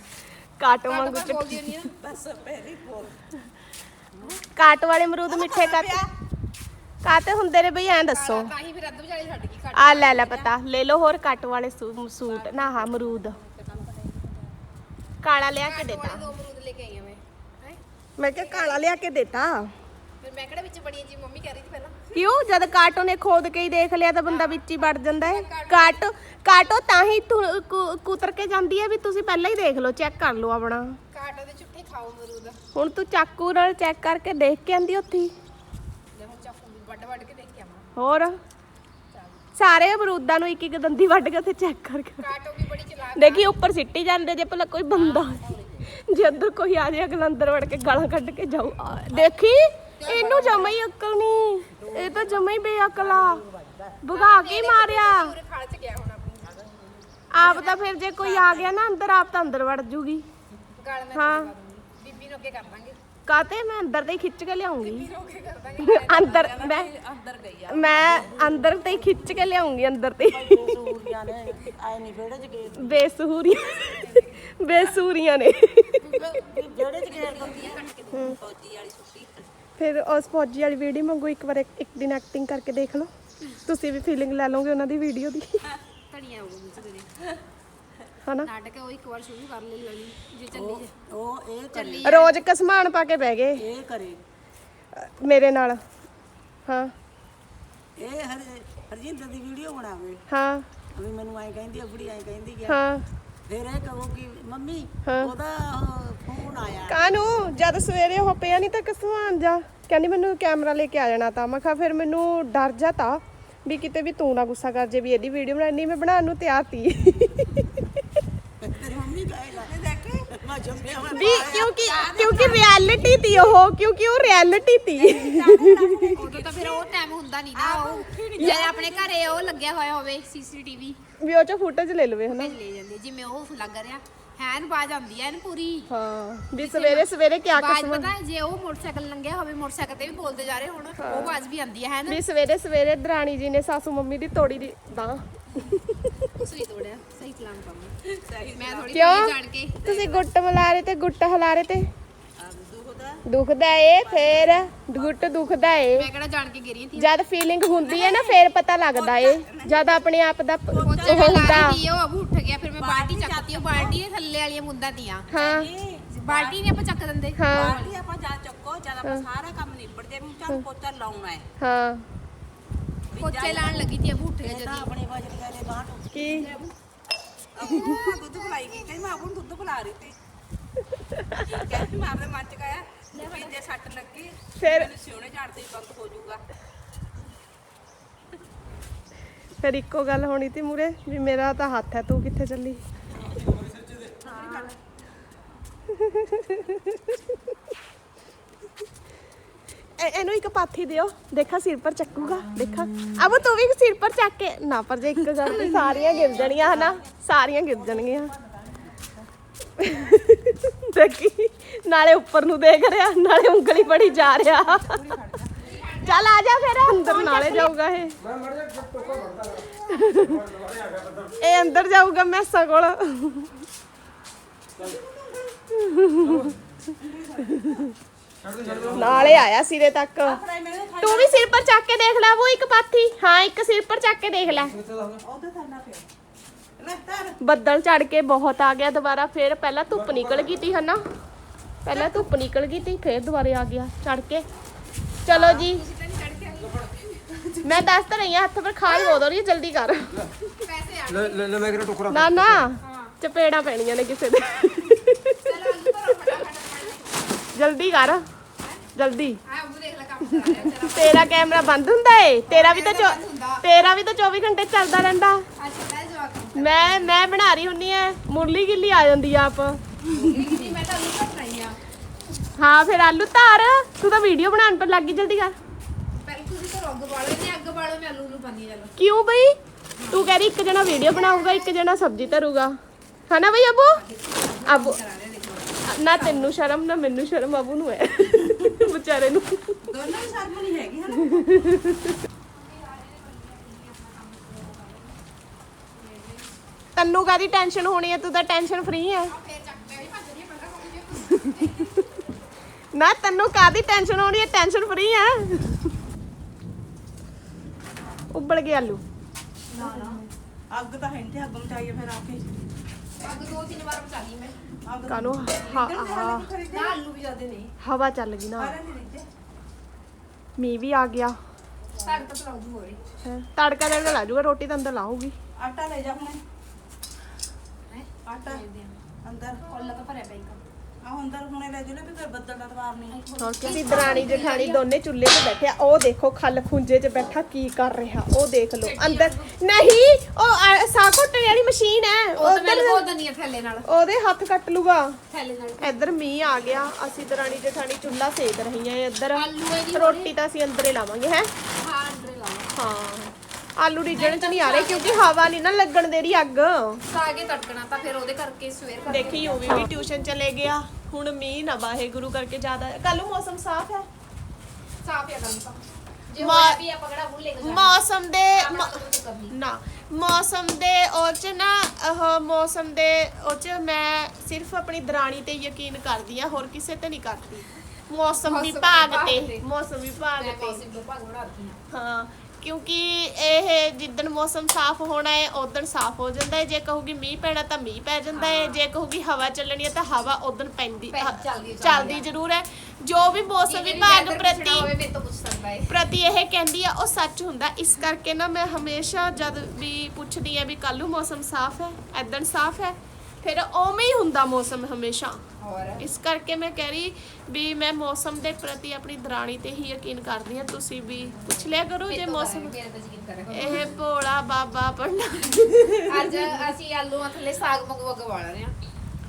ਕਾਟੋ ਵਾਂਗੂ ਬੋਲਦੀ ਨਹੀਂ ਨਾ। ਬਸ ਪਹਿਲੀ ਬੋਲ। ਕਾਟੋ ਵਾਲੇ ਅਮਰੂਦ ਮਿੱਠੇ ਕਾਤੇ ਕਾਤੇ ਹੁੰਦੇ ਨੇ ਬਈ ਐਂ ਦੱਸੋ। ਤਾਂ ਹੀ ਫਿਰ ਅੱਧ ਵਿਚਾਲੇ ਛੱਡ ਗਈ ਕਾਟੋ ਆ ਲੈ ਲੈ ਪਤਾ। ਲੈ ਲਓ ਹੋਰ ਕਾਟੋ ਵਾਲੇ ਸੂ- ਸੂਟ ਨਾ ਹਾਂ ਅਮਰੂਦ। ਕਾਲਾ ਲਿਆ ਕੇ ਦੇਤਾ ਦੋ ਅਮਰੂਦ ਲੈ ਕੇ ਆਈ ਆ ਮੈਂ। ਹੈਂ? ਮੈਂ ਕਿਹਾ ਕਾਲਾ ਲਿਆ ਕੇ ਦੇਤਾ ਫਿਰ ਮੈਂ ਕਿਹੜਾ ਵਿੱਚ ਬੜੀ ਜੀ ਮੰਮੀ ਕਹਿ ਰਹੀ ਸੀ ਪਹਿਲਾਂ। ਕਿਉਂ? ਜਦ ਕਾਟੋ ਨੇ ਖੋਦ ਕੇ ਹੀ ਦੇਖ ਲਿਆ ਤਾਂ ਬੰਦਾ ਵਿੱਚ ਹੀ ਵੜ ਜਾਂਦਾ ਹੈ। ਕਾਟੋ ਕਾਟੋ ਤਾਂ ਹੀ ਤੁ- ਕੁ- ਕੁਤਰ ਕੇ ਜਾਂਦੀ ਹੈ ਵੀ ਤੁਸੀਂ ਪਹਿਲਾਂ ਹੀ ਦੇਖ ਲਓ ਚੈੱਕ ਕਰ ਲਓ ਆਪਣਾ। ਕਾਟੋ ਦੇ ਝੁੱਠੇ ਖਾਓ ਹੁਣ ਤੂੰ ਚਾਕੂ ਨਾਲ ਚੈੱਕ ਕਰਕੇ ਦੇਖ ਕੇ ਆਂਦੀ ਉੱਥੇ ਹੀ। ਲੈ ਹੁਣ ਚਾਕੂ ਵੀ ਵੱਡ ਵੱਡ ਕੇ ਦੇਖ ਕੇ ਆਵਾਂ। ਹੋਰ? ਸਾਰੇ ਅਮਰੂਦਾਂ ਨੂੰ ਇੱਕ ਇੱਕ ਦੰਦੀ ਵੱਢ ਕੇ ਉੱਥੇ ਚੈੱਕ ਕਰਕੇ। ਕਾਟੋ ਵੀ ਬੜੀ ਚਲਾਕ ਦੇਖੀ ਉੱਪਰ ਸਿੱਟੀ ਜਾਂਦੇ ਜੇ ਭਲਾ ਕੋਈ ਬੰਦਾ ਜੇ ਅੰਦਰ ਕੋਈ ਆ ਜਾਏ ਅਗਲਾ ਅੰਦਰ ਵੜ ਕੇ ਗਾਲਾਂ ਕੱਢ ਕੇ ਜਾਊ। ਆ, ਦੇਖੀ? ਇਹਨੂੰ ਜਮਾ ਹੀ ਅਕਲ ਨਹੀਂ ਇਹ ਤਾਂ ਜਮਾ ਹੀ ਬੇਅਕਲ ਆ। ਭਗਾ ਕੇ ਹੀ ਮਾਰਿਆ? ਪੂਰੇ ਖਾਲ ਚ ਗਿਆ ਹੁਣ ਆਪਣੀ। ਆਪ ਤਾਂ ਫਿਰ ਜੇ ਕੋਈ ਆ ਗਿਆ ਨਾ ਅੰਦਰ ਆਪ ਤਾਂ ਅੰਦਰ ਵੜ ਜੂਗੀ। ਗਾਲ ਮੈਂ ਹਾਂ। ਨੂੰ ਅੱਗੇ ਕਰ ਦਾਂਗੇ। ਕਾਤੇ? ਮੈਂ ਅੰਦਰ ਤੇ ਹੀ ਖਿੱਚ ਕੇ ਲਿਆਉਂਗੀ। ਕਰ ਦਾਂਗੇ? ਅੰਦਰ ਮੈਂ ਅੰਦਰ ਗਈ ਆ। ਮੈਂ ਅੰਦਰ ਤੇ ਹੀ ਖਿੱਚ ਕੇ ਲਿਆਉਂਗੀ ਅੰਦਰ ਤੇ ਹੀ। ਸੂਰੀਆਂ ਨੇ। ਆਏ ਨਹੀਂ ਵਿਹੜੇ ਚ ਗਏ ਬੇਸੂਰੀਆਂ ਬੇਸੂਰੀਆਂ ਨੇ। ਵਿਹੜੇ ਚ ਗਏ ਫੌਜੀ ਵਾਲੀ ਸੁੱਤੀ ਫਿਰ ਉਸ ਫੌਜੀ ਵਾਲੀ ਵੀਡੀਓ ਮੰਗੋ ਇੱਕ ਵਾਰ ਇੱਕ ਇੱਕ ਦਿਨ ਐਕਟਿੰਗ ਕਰਕੇ ਦੇਖ ਲਓ। ਤੁਸੀਂ ਵੀ ਫੀਲਿੰਗ ਲੈ ਲਓਗੇ ਉਹਨਾਂ ਦੀ ਵੀਡੀਓ ਦੀ। ਵਿੱਚ ਹਨਾ? ਨਾਟਕ ਉਹ ਇੱਕ ਵਾਰ ਸ਼ੁਰੂ ਕਰ ਲੈ ਲੈਣੀ ਜੇ ਚੱਲੀ ਜੇ। ਉਹ ਇਹ ਕਰੇ। ਚੱਲੀ ਰੋਜ਼ ਕਸਮਾਨ ਪਾ ਕੇ ਬਹਿ ਗਏ। ਇਹ ਕਰੇ। ਅ, ਮੇਰੇ ਨਾਲ। ਹਾਂ। ਇਹ ਹਰ ਹਰਜਿੰਦਰ ਦੀ ਵੀਡੀਓ ਬਣਾਵੇ। ਹਾਂ। ਵੀ ਮੈਨੂੰ ਐਂ ਕਹਿੰਦੀ ਆ ਬੁੜੀ ਐਂ ਕਹਿੰਦੀ ਕਿ ਹਾਂ। ਫਿਰ ਇਹ ਕਹੂਗੀ ਮੰਮੀ ਹਾਂ। ਉਹਦਾ ਉਹ ਫੋਨ ਆਇਆ। ਕਾਨੂੰ ਜਦ ਸਵੇਰੇ ਉਹ ਪਿਆ ਨਹੀਂ ਤਾਂ ਕਸਮਾਨ ਜਾ। ਕਹਿੰਦੀ ਮੈਨੂੰ ਕੈਮਰਾ ਲੈ ਕੇ ਆ ਜਾਣਾ ਤਾਂ। ਮੈਂ ਕਿਹਾ ਫਿਰ ਮੈਨੂੰ ਡਰ ਜਾ ਤਾ। ਵੀ ਕਿਤੇ ਵੀ ਤੂੰ ਨਾ ਗੁੱਸਾ ਕਰ ਜੇ ਵੀ ਇਹਦੀ ਵੀਡੀਓ ਬਣਾਣੀ ਮੈਂ ਬਣਾਉਣ ਨੂੰ ਤਿਆਰ ਤੀ। ਦੇਖੇ ਮੈਂ ਜੰਮਿਆ ਮੈਂ ਵੀ ਕਿਉਂਕਿ ਕਿਉਂਕਿ ਰਿਐਲਿਟੀ ਤੀ ਉਹ ਕਿਉਂਕਿ ਉਹ ਰਿਐਲਿਟੀ ਤੀ ਉਦੋਂ ਤਾਂ ਫਿਰ ਉਹ ਟਾਈਮ ਹੁੰਦਾ ਨਹੀਂ ਨਾ ਉਹ। ਜੇ ਆਪਣੇ ਘਰੇ ਉਹ ਲੱਗਿਆ ਹੋਇਆ ਹੋਵੇ ਸੀਸੀਟੀਵੀ ਵੀ ਉਹ ਚ ਫੁਟੇਜ ਲੈ ਲਵੇ ਹਨਾ? ਭੇਜ ਲੈ ਜਾਂਦੇ ਜਿਵੇਂ ਉਹ ਲੱਗ ਰਿਹਾ। ਹੈਨ ਬਾਜ ਆਉਂਦੀ ਹੈ ਇਹਨ ਪੂਰੀ। ਹਾਂ ਵੀ ਸਵੇਰੇ ਸਵੇਰੇ ਕਿਆ ਬਾਜ ਕਸਮ ਪਤਾ ਜੇ ਉਹ ਮੋਟਰਸਾਈਕਲ ਲੰਘਿਆ ਹੋਵੇ ਮੋਟਰਸਾਈਕਲ ਤੇ ਵੀ ਬੋਲਦੇ ਜਾ ਰਹੇ ਹੁਣ ਉਹ ਬਾਜ ਵੀ ਆਉਂਦੀ ਹੈ ਹੈਨ? ਵੀ ਸਵੇਰੇ ਸਵੇਰੇ ਦਰਾਣੀ ਜੀ ਨੇ ਸਾਸੂ ਮੰਮੀ ਦੀ ਤੋੜੀ ਦੀ ਬਾਂਹ ਸਹੀ ਤੋੜਿਆ ਸਹੀ ਚਲਾਨ ਪਾਉਂਦਾ ਮੈਂ ਥੋੜੀ ਕਿਉਂ? ਜਾਣ ਕੇ। ਤੁਸੀਂ ਗੁੱਟ ਮਲਾਰੇ ਤੇ ਗੁੱਟ ਹਲਾਰੇ ਤੇ। ਦੁਖਦਾ ਏ ਫੇਰ ਗੁੱਟ ਦੁਖਦਾ ਏ। ਮੈਂ ਕਿਹੜਾ ਜਾਣ ਕੇ ਗਿਰੀ ਸੀ। ਜਦ ਫੀਲਿੰਗ ਹੁੰਦੀ ਹੈ ਨਾ ਫੇਰ ਪਤਾ ਲੱਗਦਾ ਏ। ਜਦ ਆਪਣੇ ਆਪ ਦਾ ਪ- ਉਹ ਹੁੰਦਾ। ਲਾ ਰਹੀ ਸੀ ਉਹ ਅਬੂ ਉੱਠ ਗਿਆ ਫਿਰ ਮੈਂ ਬਾਲਟੀ ਚੱਕਤੀ ਉਹ ਬਾਲਟੀ ਦੇ ਥੱਲੇ ਵਾਲੀਆਂ ਮੁੰਦਾਂ ਤੀਆਂ ਹਾਂ। ਬਾਲਟੀ ਨਹੀਂ ਆਪਾਂ ਚੱਕ ਦਿੰਦੇ। ਹਾਂ। ਬਾਲਟੀ ਆਪਾਂ ਜਾ ਚੱਕੋ ਜਦ ਆਪਾਂ ਸਾਰਾ ਕੰਮ ਨਿਬੜ ਜੇ ਵੀ ਚੱਲ ਪੋਚਾ ਲਾਉਣਾ ਹੈ। ਹਾਂ ਪੋਚੇ ਲਾਣ ਲੱਗੀ ਸੀ ਅਬੂ ਉੱਠ ਗਿਆ ਇਹ ਤਾਂ ਜਦੀ। ਆਪਣੇ ਵਜਨ ਦੇ ਬਾਹਰ ਟੁੱਟ ਕੀ? ਦੁੱਧ ਗਈ ਕਹਿੰਦੀ ਮੈਂ ਅਬੂ ਨੂੰ ਦੁੱਧ ਪਿਲਾ ਰਹੀ ਸੀ। ਕਹਿੰਦੀ ਮੈਂ ਆਪਣੇ ਮਨ ਚ ਸੱਟ ਲੱਗੀ ਫਿਰ ਮੈਨੂੰ ਸਿਉਣੇ ਝਾੜਦੇ ਹੀ ਬੰਦ ਹੋ ਜਾਊਗਾ। ਫਿਰ ਇੱਕੋ ਗੱਲ ਹੋਣੀ ਤੀ ਮੂਰੇ ਵੀ ਮੇਰਾ ਤਾਂ ਹੱਥ ਹੈ ਤੂੰ ਕਿੱਥੇ ਚੱਲੀ? ਇਹ- ਇਹਨੂੰ ਇੱਕ ਪਾਥੀ ਦਿਓ ਦੇਖਾ ਸਿਰ ਪਰ ਚੱਕੂਗਾ ਦੇਖਾ। ਅਬ ਤੂੰ ਵੀ ਸਿਰ ਪਰ ਚੱਕ ਕੇ ਨਾ ਪਰ ਜੇ ਇੱਕ ਗੱਲ ਤੇ ਸਾਰੀਆਂ ਗਿਰ ਜਾਣੀਆਂ ਹਨਾ? ਸਾਰੀਆਂ ਗਿਰ ਜਾਣਗੀਆਂ। ਦੇਖੀ ਨਾਲੇ ਉੱਪਰ ਨੂੰ ਦੇਖ ਰਿਹਾ ਨਾਲੇ ਉਂਗਲੀ ਫੜੀ ਜਾ ਰਿਹਾ। ਚੱਲ ਆ ਜਾ ਫਿਰ ਅੰਦਰ ਨਾਲੇ ਜਾਊਗਾ ਇਹ। ਇਹ ਅੰਦਰ ਜਾਊਗਾ ਮੈਸਾਂ ਕੋਲ ਨਾਲੇ ਆਇਆ ਸਿਰੇ ਤੱਕ। ਤੂੰ ਵੀ ਸਿਰ ਪਰ ਚੱਕ ਕੇ ਦੇਖ ਲੈ ਉਹ ਇੱਕ ਪਾਥੀ। ਹਾਂ ਇੱਕ ਸਿਰ ਪਰ ਚੱਕ ਕੇ ਦੇਖ ਲੈ। ਉਹਦੇ ਥਾਣਾ ਫਿਰ ਲੈ ਧਰ ਬੱਦਲ ਚੜ ਕੇ ਬਹੁਤ ਆ ਗਿਆ ਦੁਬਾਰਾ ਫਿਰ ਪਹਿਲਾਂ ਧੁੱਪ ਨਿਕਲ ਗਈ ਤੀ ਹਨਾ? ਪਹਿਲਾਂ ਧੁੱਪ ਨਿਕਲ ਗਈ ਤੀ ਫਿਰ ਦੁਬਾਰੇ ਆ ਗਿਆ ਚੜ ਕੇ। ਚਲੋ ਜੀ। ਮੈਂ ਦੱਸ ਤਾਂ ਰਹੀ ਹਾਂ ਹੱਥ ਪਰ ਖਾਲ ਹੋ ਰਹੀ ਹੈ ਜਲਦੀ ਕਰ। ਪੈਸੇ ਆ ਲੈ ਲੈ ਲੈ ਮੈਂ ਕਿਹੜਾ ਟੁਕਰਾ ਨਾ ਨਾ। ਚਪੇੜਾਂ ਪੈਣੀਆਂ ਨੇ ਕਿਸੇ ਦੇ। ਜਲਦੀ ਕਰ। ਜਲਦੀ। ਆ ਉਹ ਦੇਖ ਲੈ ਕੰਮ ਕਰ ਰਿਹਾ ਤੇਰਾ ਕੈਮਰਾ ਬੰਦ ਹੁੰਦਾ ਏ? ਤੇਰਾ ਵੀ ਤਾਂ ਚੌ- ਤੇਰਾ ਵੀ ਤਾਂ 24 ਘੰਟੇ ਚੱਲਦਾ ਰਹਿੰਦਾ। ਮੈਂ ਮੈਂ ਬਣਾ ਰਹੀ ਹੁੰਨੀ ਐ ਮੁਰਲੀ ਗਿੱਲੀ ਆ ਜਾਂਦੀ ਆ ਆਪ। ਮੈਂ ਤਾਂ ਆਲੂ ਭਰ ਰਹੀ ਆ ਹਾਂ, ਫਿਰ ਆਲੂ ਧਾਰ। ਤੂੰ ਤਾਂ ਵੀਡੀਓ ਬਣਾਉਣ ਪਰ ਲੱਗੀ ਜਲਦੀ ਕਰ। ਪਹਿਲਾਂ ਤੁਸੀਂ ਤਾਂ ਅੱਗ ਬਾਲੋ ਨਹੀਂ ਅੱਗ ਬਾਲੋ ਮੈਂ ਆਲੂ ਨੂੰ ਪਾਣੀ ਚਲੋ ਕਿਉਂ ਬਈ? ਤੂੰ ਕਹਿ ਰਹੀ ਇੱਕ ਜਣਾ ਵੀਡੀਓ ਬਣਾਊਗਾ, ਇੱਕ ਜਣਾ ਸਬਜ਼ੀ ਧਰੂਗਾ। ਹਨਾ ਬਈ ਅਬੂ? ਅਬੂ। ਨਾ ਤੈਨੂੰ ਸ਼ਰਮ, ਨਾ ਮੈਨੂੰ ਸ਼ਰਮ, ਅਬੂ ਨੂੰ ਹੈ। ਵਿਚਾਰੇ ਨੂੰ। ਦੋਨਾਂ ਦੀ ਸ਼ਰਮ ਨਹੀਂ ਹੈਗੀ ਹਨਾ ਤੈਨੂੰ ਕਾਦੀ ਟੈਨਸ਼ਨ ਹੋਣੀ ਹੈ ਤੂੰ ਤਾਂ ਟੈਨਸ਼ਨ ਫ੍ਰੀ ਹੈ ਨਾ ਤੈਨੂੰ ਕਾਦੀ ਟੈਨਸ਼ਨ ਹੋਣੀ ਹੈ ਟੈਨਸ਼ਨ ਫ੍ਰੀ ਹੈ ਉੱਬਲ ਗਏ ਆਲੂ। ਨਾ ਨਾ ਅੱਗ ਤਾਂ ਹੈ ਨਹੀਂ ਅੱਗ ਮਚਾਈਏ ਫਿਰ ਆ ਕੇ। ਅੱਗ ਦੋ ਤਿੰਨ ਵਾਰ ਬਚਾ ਲਈ ਮੈਂ। ਅੱਗ ਕਾਨੂੰ ਨਾ ਆਲੂ ਵੀ ਜਾਂਦੇ ਨੇ। ਹਵਾ ਚੱਲ ਗਈ ਨਾ। ਮੀਂਹ ਵੀ ਆ ਗਿਆ। ਸਾਡੇ ਤਾਂ ਪਲਾਉ ਜੂ ਹੋਏ ਹੈਂ। ਤੜਕਾ ਤੜਕਾ ਲਾ ਜੂਗਾ ਰੋਟੀ ਤਾਂ ਅੰਦਰ ਲਾਊਗੀ। ਆਟਾ ਲੈ ਜਾ ਹੁਣੇ। ਆਟਾ ਅੰਦਰ। ਕੋਲਾ ਤਾਂ ਭਰਿਆ ਪਿਆ ਇੱਕ। ਆ ਅੰਦਰ ਹੁਣੇ ਲੈ ਜੂ ਲੈ ਵੀ ਕੋਈ ਬੱਦਲ ਦਾ ਦਵਾਰ ਨਹੀਂ। ਹੋਰ ਅਸੀਂ ਦਰਾਣੀ ਜਠਾਣੀ ਦੋਨੇ ਚੁੱਲ੍ਹੇ ਤੇ ਬੈਠੇ ਆ। ਉਹ ਦੇਖੋ ਖਲ ਖੁੰਝੇ 'ਚ ਬੈਠਾ ਕੀ ਕਰ ਰਿਹਾ। ਉਹ ਦੇਖ ਲਓ। ਅੰਦਰ ਨਹੀਂ ਉਹ ਸਾਹ ਘੁੱਟਣ ਵਾਲੀ ਮਸ਼ੀਨ ਹੈ। ਉਹ ਤਾਂ ਮੈਂ ਉੱਧਰ- ਲਗੋ ਦਨੀ ਥੈਲੇ ਨਾਲ। ਉਹਦੇ ਹੱਥ ਕੱਟ ਲੂਗਾ। ਥੈਲੇ ਨਾਲ। ਇੱਧਰ ਮੀਂਹ ਆ ਗਿਆ। ਅਸੀਂ ਦਰਾਣੀ ਜਠਾਣੀ ਚੁੱਲ੍ਹਾ ਸੇਕ ਰਹੀਆਂ ਇੱਧਰ। ਰੋਟੀ ਤਾਂ ਅਸੀਂ ਅੰਦਰੇ ਲਾਵਾਂਗੇ ਹੈ? ਹਾਂ ਅੰਦਰੇ ਲਾਓ ਹਾਂ। ਆਲੂ ਰਿੱਝਣ ਚ ਨਹੀਂ ਆ ਰਹੇ ਕਿਉਂਕਿ ਹਵਾ ਨਹੀਂ ਨਾ ਲੱਗਣ ਦੇ ਰਹੀ ਅੱਗ। ਸਾਗੇ ਤੜਕਣਾ ਤਾਂ ਫਿਰ ਉਹਦੇ ਕਰਕੇ ਸਵੇਰ ਕਰਕੇ। ਦੇਖੀ ਯੂਵੀ ਵੀ ਟਿਊਸ਼ਨ ਚਲੇ ਗਿਆ। ਹੁਣ ਮੀਂਹ ਨਾ ਵਾਹਿਗੁਰੂ ਕਰਕੇ ਜ਼ਿਆਦਾ। ਕੱਲ ਨੂੰ ਮੌਸਮ ਸਾਫ਼ ਹੈ? ਸਾਫ਼ ਆ ਕੰਮ ਤਾਂ। ਜੇ ਮਾ- ਹੋਇਆ ਵੀ ਆਪਾਂ ਕਿਹੜਾ ਮੂੰਹ ਲੈ ਕੇ ਜਾਣਾ। ਮੌਸਮ ਦੇ ਨਾ ਮੌਸਮ ਦੇ ਉਹ ਚ ਨਾ ਉਹ ਮੌਸਮ ਦੇ ਉਹ ਚ ਮੈਂ ਸਿਰਫ ਆਪਣੀ ਦਰਾਣੀ ਤੇ ਯਕੀਨ ਕਰਦੀ ਆ ਹੋਰ ਕਿਸੇ ਤੇ ਨਹੀਂ ਕਰਦੀ। ਮੌਸਮ ਵਿਭਾਗ ਤੇ। ਮੌਸਮ ਵਿਭਾਗ ਤੇ ਹਾਂ ਕਿਉਂਕਿ ਇਹ ਜਿੱਦਣ ਮੌਸਮ ਸਾਫ਼ ਹੋਣਾ ਹੈ ਉਦੋਂ ਸਾਫ਼ ਹੋ ਜਾਂਦਾ ਹੈ। ਜੇ ਕਹੂਗੀ ਮੀਂਹ ਪੈਣਾ ਤਾਂ ਮੀਂਹ ਪੈ ਜਾਂਦਾ ਹੈ। ਜੇ ਕਹੂਗੀ ਹਵਾ ਚੱਲਣੀ ਹੈ ਤਾਂ ਹਵਾ ਉਦੋਂ ਪੈਂਦੀ ਪੈ- ਚੱਲਦੀ-। ਜ਼ਰੂਰ ਹੈ। ਜੋ ਵੀ ਮੌਸਮ ਵਿਭਾਗ ਪ੍ਰਤੀ ਮੇਰੇ ਤੋਂ ਪੁੱਛ ਸਕਦਾ ਹੈ। ਪ੍ਰਤੀ ਇਹ ਕਹਿੰਦੀ ਆ ਉਹ ਸੱਚ ਹੁੰਦਾ। ਇਸ ਕਰਕੇ ਨਾ ਮੈਂ ਹਮੇਸ਼ਾ ਜਦ ਵੀ ਪੁੱਛਦੀ ਆ ਵੀ ਕੱਲ ਨੂੰ ਮੌਸਮ ਸਾਫ਼ ਹੈ ਐਦਣ ਸਾਫ਼ ਹੈ। ਫਿਰ ਉਵੇਂ ਹੀ ਹੁੰਦਾ ਮੌਸਮ ਹਮੇਸ਼ਾ। ਹੋਰ? ਇਸ ਕਰਕੇ ਮੈਂ ਕਹਿ ਰਹੀ ਵੀ ਮੈਂ ਮੌਸਮ ਦੇ ਪ੍ਰਤੀ ਆਪਣੀ ਦਰਾਣੀ ਤੇ ਹੀ ਯਕੀਨ ਕਰਦੀ ਆ ਤੁਸੀਂ ਵੀ ਪੁੱਛ ਲਿਆ ਕਰੋ ਜੇ ਮੌਸਮ ਮੇਰੇ ਤਾਂ ਯਕੀਨ ਕਰਿਆ ਕਰੋ। ਇਹ ਭੋਲਾ ਬਾਬਾ ਪੰਡਾ। ਅੱਜ ਅਸੀਂ ਆਲੂਆਂ ਥੱਲੇ ਸਾਗ ਮੰਗਵਾ ਕੇ ਵਾਲ ਰਹੇ ਹਾਂ।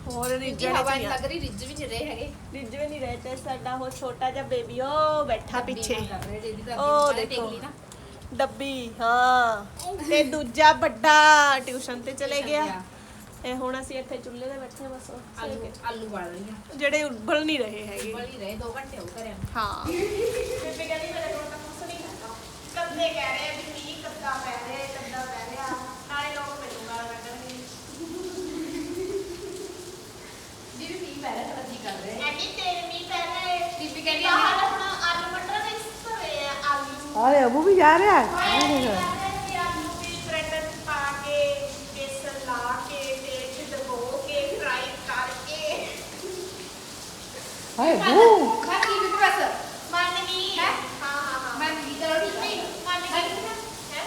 ਹੋਰ ਕਿਉਂਕਿ ਰਿੱਜਣ ਹਵਾ ਨਹੀਂ ਲੱਗ ਰਹੀ ਰਿੱਜ ਵੀ ਨਹੀਂ ਰਹੇ ਹੈਗੇ। ਰਿੱਜਵੇ ਨਹੀਂ ਰਹੇ ਤੇ ਸਾਡਾ ਉਹ ਛੋਟਾ ਜਿਹਾ ਬੇਬੀ ਉਹ ਬੈਠਾ ਪਿੱਛੇ। ਕਰ ਰਹੇ ਜਿਹਦੀ ਤਾਂ ਉਹ ਦੇਖੋ। ਨਾ। ਡੱਬੀ ਹਾਂ। ਤੇ ਦੂਜਾ ਵੱਡਾ ਟਿਊਸ਼ਨ ਤੇ ਚਲੇ ਗਿਆ। ਇਹ ਹੁਣ ਅਸੀਂ ਇੱਥੇ ਚੁੱਲ੍ਹੇ ਤੇ ਬੈਠੇ ਹਾਂ ਬਸ ਉਹ ਆਲੂ ਆਲੂ ਵਾਲ ਰਹੀ ਜਿਹੜੇ ਉਬਲ ਨਹੀਂ ਰਹੇ ਹੈਗੇ। ਬੜੀ ਰਹੇ 2 ਘੰਟੇ ਹੋ ਕਰਿਆ ਹਾਂ। ਬੇਬੇ ਕਹਿੰਦੀ ਮੇਰੇ ਕੋਲ ਤਾਂ ਕੁਛ ਨਹੀਂ ਕਰਦਾ ਕੱਦੇ ਕਹਿ ਰਹੇ ਆ ਵੀ ਮੀਂਹ ਕੱਦਾ ਪੈ ਰਿਹਾ ਕੱਦਾ ਪੈ ਰਿਹਾ। ਨਾਲੇ ਲੋਕ ਮੈਨੂੰ ਗਾਲਾਂ ਕੱਢਣਗੇ। ਜੀ ਵੀ ਪੀ ਪੈ ਰਿਹਾ ਜੀ ਕਰ ਰਹੇ ਐਨੀ ਤੇਰੇ ਮੀਂਹ ਪੈ ਰਿਹਾ ਹੈ ਬੀਬੀ ਕਹਿੰਦੀ ਆ ਆਲੂ ਮਟਰ ਦੇ ਆ ਆਲੂ। ਅਰੇ ਅਬੂ ਵੀ ਜਾ ਰਿਹਾ ਆਲੂ ਵੀ ਬ੍ਰੈਡ ਪਾ ਕੇ ਬੇਸਨ ਲਾ ਕੇ ਤੇਲ ਚ ਡਬੋ ਕੇ ਫਰਾਈ ਕਰਕੇ ਹਾਏ ਮੈਂ ਕੀ ਵੀ ਬਸ ਮੰਨ ਗਈ ਹੈਂ? ਹਾਂ ਹਾਂ ਹਾਂ ਮੈਂ ਵੀ ਚਲੋ ਠੀਕ ਹੈ ਮੰਨ ਹਾਂ ਗਈ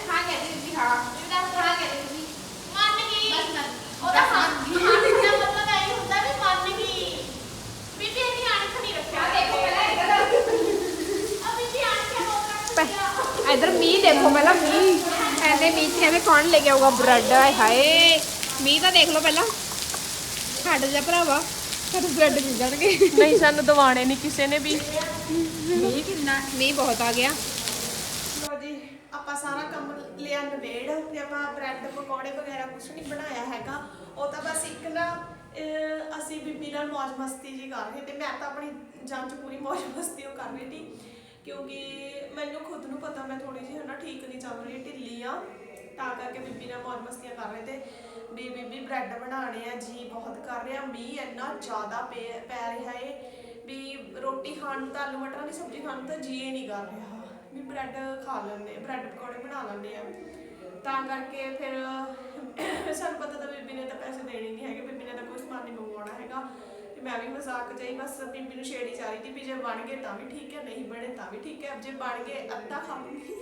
ਹਾਂ ਕਹਿੰਦੀ ਬੀਬੀ ਹਾਂ ਹਾਂ ਕਹਿੰਦੀ ਬੀਬੀ ਮੰਨ ਗਈ ਬਸ ਮੈਂ ਉਹਦਾ ਹਾਂ ਹਾਂ ਦਾ ਮਤਲਬ ਇਹ ਹੁੰਦਾ ਵੀ ਮੰਨ ਗਈ ਬੀਬੀ ਇਹਦੀ ਅਣਖ ਨਹੀਂ ਰੱਖਿਆ ਦੇਖੋ ਪਹਿਲਾਂ ਇੱਧਰ ਆ ਬੀਬੀ ਅਣਖ ਹੈ ਇਧਰ ਮੀਂਹ ਦੇਖੋ ਪਹਿਲਾਂ ਮੀਂਹ ਐਨੇ ਮੀਂਹ ਚ ਐਵੇਂ ਕੌਣ ਲੈ ਕੇ ਆਊਗਾ ਬ੍ਰੈਡ ਹਾਏ ਹਾਏ ਮੀਂਹ ਤਾਂ ਦੇਖ ਲਓ ਪਹਿਲਾਂ ਛੱਡ ਜਾ ਭਰਾਵਾ ਸਾਨੂੰ ਬ੍ਰੈਡ ਮਿਲ ਜਾਣਗੇ। ਨਹੀਂ ਸਾਨੂੰ ਦਵਾਣੇ ਨਹੀਂ ਕਿਸੇ ਨੇ ਵੀ। ਮੀਂਹ ਕਿੰਨਾ ਮੀਂਹ ਬਹੁਤ ਆ ਗਿਆ। ਲੋ ਜੀ ਆਪਾਂ ਸਾਰਾ ਕੰਮ ਲਿਆ ਨਵੇੜ ਤੇ ਆਪਾਂ ਬ੍ਰੈਡ ਪਕੌੜੇ ਵਗੈਰਾ ਕੁਝ ਨਹੀਂ ਬਣਾਇਆ ਹੈਗਾ। ਉਹ ਤਾਂ ਬਸ ਇੱਕ ਨਾ ਅਸੀਂ ਬੀਬੀ ਨਾਲ ਮੌਜ ਮਸਤੀ ਜੀ ਕਰ ਰਹੇ ਤੇ ਮੈਂ ਤਾਂ ਆਪਣੀ ਜਾਨ ਚ ਪੂਰੀ ਮौज ਮਸਤੀ ਕਰ ਰਹੀ ਸੀ। ਕਿਉਂਕਿ ਮੈਨੂੰ ਖੁਦ ਨੂੰ ਪਤਾ ਮੈਂ ਥੋੜੀ ਜਿਹੀ ਹਨਾ ਠੀਕ ਨਹੀਂ ਚੱਲ ਰਹੀ ਢਿੱਲੀ ਆ। ਤਾਂ ਕਰਕੇ ਬੀਬੀ ਨਾਲ ਮੌਜ ਮਸਤੀ ਕਰ ਰਹੇ ਤੇ ਵੀ ਬੀਬੀ ਬ੍ਰੈਡ ਬਣਾਉਣੇ ਆ, ਜੀ ਬਹੁਤ ਕਰ ਰਿਹਾ, ਮੀਂਹ ਇੰਨਾ ਜ਼ਿਆਦਾ ਪੈ ਪੈ ਰਿਹਾ ਏ ਵੀ ਰੋਟੀ ਖਾਣ ਨੂੰ ਤਾਂ ਆਲੂ ਮਟਰਾਂ ਦੀ ਸਬਜ਼ੀ ਖਾਣ ਨੂੰ ਤਾਂ ਜੀ ਹੀ ਨਹੀਂ ਕਰ ਰਿਹਾ। ਵੀ ਬ੍ਰੈਡ ਖਾ ਲੈਂਦੇ ਬ੍ਰੈਡ ਪਕੌੜੇ ਬਣਾ ਲੈਂਦੇ ਆ। ਤਾਂ ਕਰਕੇ ਫਿਰ ਸਾਨੂੰ ਪਤਾ ਤਾਂ ਬੀਬੀ ਨੇ ਤਾਂ ਪੈਸੇ ਦੇਣੇ ਨਹੀਂ ਹੈਗੇ, ਬੀਬੀ ਨੇ ਤਾਂ ਕੋਈ ਸਮਾਨ ਨਹੀਂ ਮੰਗਵਾਉਣਾ ਹੈਗਾ। ਤੇ ਮੈਂ ਵੀ ਮਜ਼ਾਕ ਜਾਈ ਬਸ ਬੀਬੀ ਨੂੰ ਛੇੜੀ ਚਾਰੀ ਦੀ ਵੀ ਜੇ ਬਣ ਗਏ ਤਾਂ ਵੀ ਠੀਕ ਹੈ, ਨਹੀਂ ਬਣੇ ਤਾਂ ਵੀ ਠੀਕ ਹੈ, ਜੇ ਬਣ ਗਏ ਅੱਧਾ ਖਾ ਲੂੰਗੀ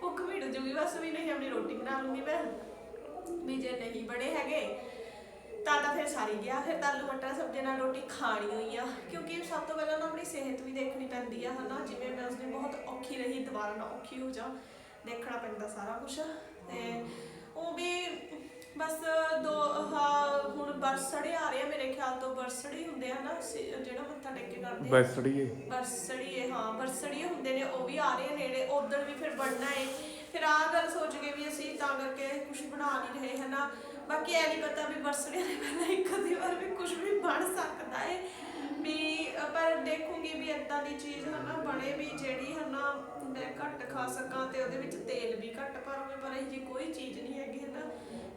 ਭੁੱਖ ਮਿਟ ਜੂਗੀ ਬਸ ਵੀ ਨਹੀਂ, ਆਪਣੀ ਰੋਟੀ ਬਣਾ ਲੂੰਗੀ ਮੈਂ। ਵੀ ਜੇ ਨਹੀਂ ਬਣੇ ਹੈਗੇ। ਤਾਂ ਤਾਂ ਫਿਰ ਸਾਰੀ ਗਿਆ। ਫਿਰ ਤਾਂ ਆਲੂ ਮਟਰ ਸਬਜ਼ੀ ਨਾਲ ਰੋਟੀ ਖਾਣੀ ਹੋਈ ਆ। ਕਿਉਂਕਿ ਸਭ ਤੋਂ ਪਹਿਲਾਂ ਨਾ ਆਪਣੀ ਸਿਹਤ ਵੀ ਦੇਖਣੀ ਪੈਂਦੀ ਆ ਹਨਾ। ਜਿਵੇਂ ਮੈਂ ਉਸਨੇ ਬਹੁਤ ਔਖੀ ਰਹੀ ਦੁਬਾਰਾ ਨਾ ਔਖੀ ਹੋ ਜਾ। ਦੇਖਣਾ ਪੈਂਦਾ ਸਾਰਾ ਕੁਝ ਤੇ ਉਹ ਵੀ ਬਸ ਦੋ ਆਹ ਹੁਣ ਬਰਸੜੇ ਆ ਰਹੇ ਆ ਮੇਰੇ ਖਿਆਲ ਤੋਂ। ਬਰਸੜੇ ਹੁੰਦੇ ਆ ਨਾ ਸ- ਜਿਹੜਾ ਮੱਥਾ ਟੇਕ ਕੇ ਕਰਦੇ ਆ। ਬੈਸੜੀਏ ਬਰਸੜੀਏ ਹਾਂ ਬਰਸੜੀਏ ਹੁੰਦੇ ਨੇ ਉਹ ਵੀ ਆ ਰਹੇ ਆ ਨੇੜੇ। ਉਧਰ ਵੀ ਫਿਰ ਬਣਨਾ ਏ। ਫਿਰ ਆਹ ਗੱਲ ਸੋਚ ਕੇ ਵੀ ਅਸੀਂ ਤਾਂ ਕਰਕੇ ਕੁਝ ਬਣਾ ਨਹੀਂ ਰਹੇ ਹਨਾ? ਬਾਕੀ ਐ ਨਹੀਂ ਪਤਾ ਵੀ ਬਰਸੜੀਆਂ ਦੇ ਪਹਿਲਾਂ ਇੱਕ ਅੱਧੀ ਵਾਰ ਵੀ ਕੁਝ ਵੀ ਬਣ ਸਕਦਾ ਏ। ਵੀ ਪਰ ਦੇਖੂੰਗੀ ਵੀ ਇਦਾਂ ਦੀ ਚੀਜ਼ ਹਨਾ ਬਣੇ ਵੀ ਜਿਹੜੀ ਹਨਾ ਮੈਂ ਘੱਟ ਖਾ ਸਕਾਂ ਤੇ ਉਹਦੇ ਵਿੱਚ ਤੇਲ ਵੀ ਘੱਟ ਭਰੋਗੇ ਪਰ ਇਹ ਜੀ ਕੋਈ ਚੀਜ਼ ਨਹੀਂ ਹੈਗੀ ਹਨਾ?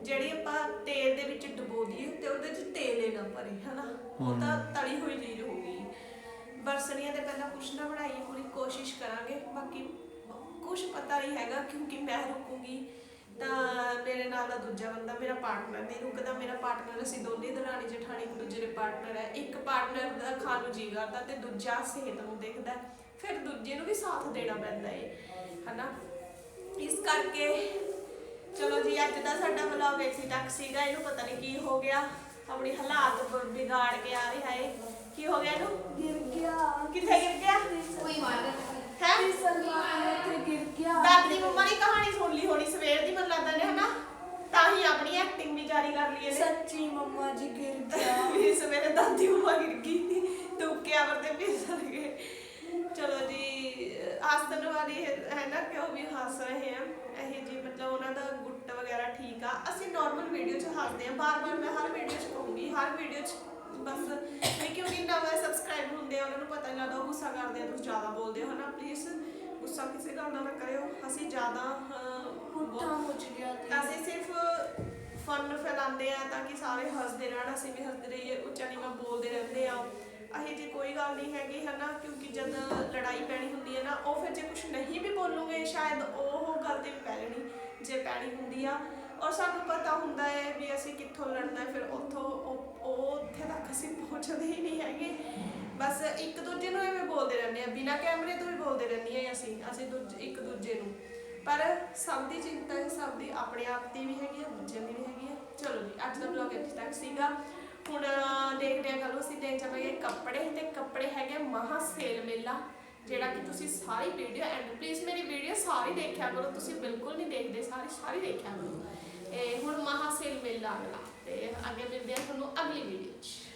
ਜਿਹੜੀ ਆਪਾਂ ਤੇਲ ਦੇ ਵਿੱਚ ਡੁਬੋ ਦਈਏ ਤੇ ਉਹਦੇ ਵਿੱਚ ਤੇਲ ਹੀ ਨਾ ਭਰੇ ਹਨਾ? ਉਹ ਤਾਂ ਤਲੀ ਹੋਈ ਚੀਜ਼ ਹੋਊਗੀ ਬਰਸਣੀਆਂ ਦੇ ਪਹਿਲਾਂ ਕੁਛ ਨਾ ਬਣਾਈਏ ਪੂਰੀ ਕੋਸ਼ਿਸ਼ ਕਰਾਂਗੇ। ਬਾਕੀ ਕੁਝ ਪਤਾ ਨਹੀਂ ਹੈਗਾ ਕਿਉਂਕਿ ਮੈਂ ਰੁਕੂਗੀ। ਤਾਂ ਮੇਰੇ ਨਾਲ ਦਾ ਦੂਜਾ ਬੰਦਾ ਮੇਰਾ ਪਾਰਟਨਰ ਨਹੀਂ ਰੁਕਦਾ ਮੇਰਾ ਪਾਰਟਨਰ ਅਸੀਂ ਦੋਨੇ ਦਰਾਣੀ ਜਠਾਣੀ ਇੱਕ ਦੂਜੇ ਦੇ ਪਾਰਟਨਰ ਹੈ। ਇੱਕ ਪਾਰਟਨਰ ਦਾ ਖਾਣ ਜੀ ਕਰਦਾ ਤੇ ਦੂਜਾ ਸਿਹਤ ਨੂੰ ਦੇਖਦਾ ਫਿਰ ਦੂਜੇ ਨੂੰ ਵੀ ਸਾਥ ਦੇਣਾ ਪੈਂਦਾ ਏ ਹਨਾ? ਇਸ ਕਰਕੇ ਚਲੋ ਜੀ ਅੱਜ ਦਾ ਸਾਡਾ ਵਲੌਗ ਇੱਥੇ ਤੱਕ ਸੀਗਾ। ਇਹਨੂੰ ਪਤਾ ਨਹੀਂ ਕੀ ਹੋ ਗਿਆ। ਆਪਣੀ ਹਾਲਾਤ ਵਿਗਾੜ ਕੇ ਆ ਰਿਹਾ ਏ। ਕੀ ਹੋ ਗਿਆ ਇਹਨੂੰ? ਗਿਰ ਗਿਆ। ਕਿੱਥੇ ਗਿਰ ਗਿਆ? ਕੋਈ ਮਾਰ ਧੁੰਮਲੀ ਹੋਣੀ ਸਵੇਰ ਦੀ ਮਨ ਲੱਗਦਾ ਨੇ ਹਨਾ ਤਾਂ ਹੀ ਆਪਣੀ ਐਕਟਿੰਗ ਵੀ ਜਾਰੀ ਕਰ ਲਈਏ ਸੱਚੀ ਮੰਮਾ ਜੀ ਗਿਰ ਗਿਆ। ਵੀ ਸਵੇਰੇ ਦਾਦੀ ਮੰਮਾ ਗਿਰ ਗਈ ਧੁੱਕੇ ਆਵਰ ਤੇ ਫਿਸਲ ਗਏ। ਚਲੋ ਜੀ ਆਸਨ ਵਾਲੀ ਹੈ ਨਾ ਕਿ ਉਹ ਵੀ ਹੱਸ ਰਹੇ ਆ। ਇਹ ਜੀ ਮਤਲਬ ਉਹਨਾਂ ਦਾ ਗੁੱਟ ਵਗੈਰਾ ਠੀਕ ਆ। ਅਸੀਂ ਨਾਰਮਲ ਵੀਡੀਓ 'ਚ ਹੱਸਦੇ ਆ। ਬਾਰ-ਬਾਰ ਮੈਂ ਹਰ ਵੀਡੀਓ 'ਚ ਕਹੂੰਗੀ ਹਰ ਵੀਡੀਓ 'ਚ ਬਸ ਵੀ ਕਿਉਂਕਿ ਨਵੇਂ ਸਬਸਕ੍ਰਾਈਬ ਹੁੰਦੇ ਆ ਉਹਨਾਂ ਨੂੰ ਪਤਾ ਨਹੀਂ ਲੱਗਦਾ ਉਹ ਗੁੱਸਾ ਕਰਦੇ ਆ ਤੁਸੀਂ ਜ਼ਿਆਦਾ ਬੋਲਦੇ ਹੋ ਨਾ ਪਲੀਜ਼ ਗੁੱਸਾ ਕਿਸੇ ਗੱਲ ਨਾਲ ਨਾ ਕਰਿਓ। ਅਸੀਂ ਜ਼ਿਆਦਾ ਮੋਟਾ ਮੁੱਚ ਗਿਆ ਤੇ ਅਸੀਂ ਸਿਰਫ ਫਨ ਫੈਲਾਉਂਦੇ ਆ ਤਾਂ ਕਿ ਸਾਰੇ ਹੱਸਦੇ ਰਹਿਣ ਅਸੀਂ ਵੀ ਹੱਸਦੇ ਰਹੀਏ ਉੱਚਾ ਨੀਵਾਂ ਬੋਲਦੇ ਰਹਿੰਦੇ ਆ ਅਹੀ ਜੀ ਕੋਈ ਗੱਲ ਨਹੀਂ ਹੈਗੀ ਹਨਾ? ਕਿਉਂਕਿ ਜਦ ਲੜਾਈ ਪੈਣੀ ਹੁੰਦੀ ਹੈ ਨਾ ਉਹ ਫਿਰ ਜੇ ਕੁਝ ਨਹੀਂ ਵੀ ਬੋਲੂਗੇ ਸ਼ਾਇਦ ਉਹ ਗੱਲ ਤੇ ਵੀ ਪੈ ਲੈਣੀ ਜੇ ਪੈਣੀ ਹੁੰਦੀ ਆ। ਔਰ ਸਾਨੂੰ ਪਤਾ ਹੁੰਦਾ ਹੈ ਵੀ ਅਸੀਂ ਕਿੱਥੋਂ ਲੜਨਾ ਫਿਰ ਉੱਥੋਂ ਉਹ ਉੱਥੇ ਤੱਕ ਅਸੀਂ ਪਹੁੰਚਦੇ ਹੀ ਨਹੀਂ ਹੈਗੇ। ਬਸ ਇੱਕ ਦੂਜੇ ਨੂੰ ਐਵੇਂ ਬੋਲਦੇ ਰਹਿੰਦੇ ਆ ਬਿਨਾ ਕੈਮਰੇ ਤੋਂ ਵੀ ਬੋਲਦੇ ਰਹਿੰਦੇ ਆ ਅਸੀਂ ਅਸੀਂ ਇੱਕ ਦੂਜੇ ਨੂੰ। ਪਰ ਸਭ ਦੀ ਚਿੰਤਾ ਹੈ ਸਭ ਦੀ ਆਪਣੇ ਆਪ ਦੀ ਵੀ ਹੈਗੀ ਹੈ ਦੂਜਿਆਂ ਦੀ ਵੀ ਹੈਗੀ ਹੈ ਚਲੋ ਜੀ, ਅੱਜ ਦਾ ਵਲੌਗ ਇੱਥੇ ਤੱਕ ਸੀਗਾ। ਹੁਣ, ਦੇਖਦੇ ਆ ਕੱਲ ਅਸੀਂ ਦੇਖ ਜਾਵਾਂਗੇ ਕੱਪੜੇ, ਤੇ ਕੱਪੜੇ ਹੈਗੇ ਮਹਾ ਸੇਲ ਮੇਲਾ, ਜਿਹੜਾ ਕਿ ਤੁਸੀਂ ਸਾਰੀ ਵੀਡੀਓ ਐਂਡ ਪਲੀਜ਼ ਮੇਰੀ ਵੀਡੀਓ ਸਾਰੀ ਦੇਖਿਆ ਕਰੋ। ਤੁਸੀਂ ਬਿਲਕੁਲ ਨਹੀਂ ਦੇਖਦੇ, ਸਾਰੀ ਸਾਰੀ ਦੇਖਿਆ ਕਰੋ। ਇਹ ਹੁਣ ਮਹਾ ਸੇਲ ਮੇਲਾ ਅਗਲਾ, ਤੇ ਅੱਗੇ ਮਿਲਦੇ ਆ ਤੁਹਾਨੂੰ ਅਗਲੀ ਵੀਡੀਓ 'ਚ।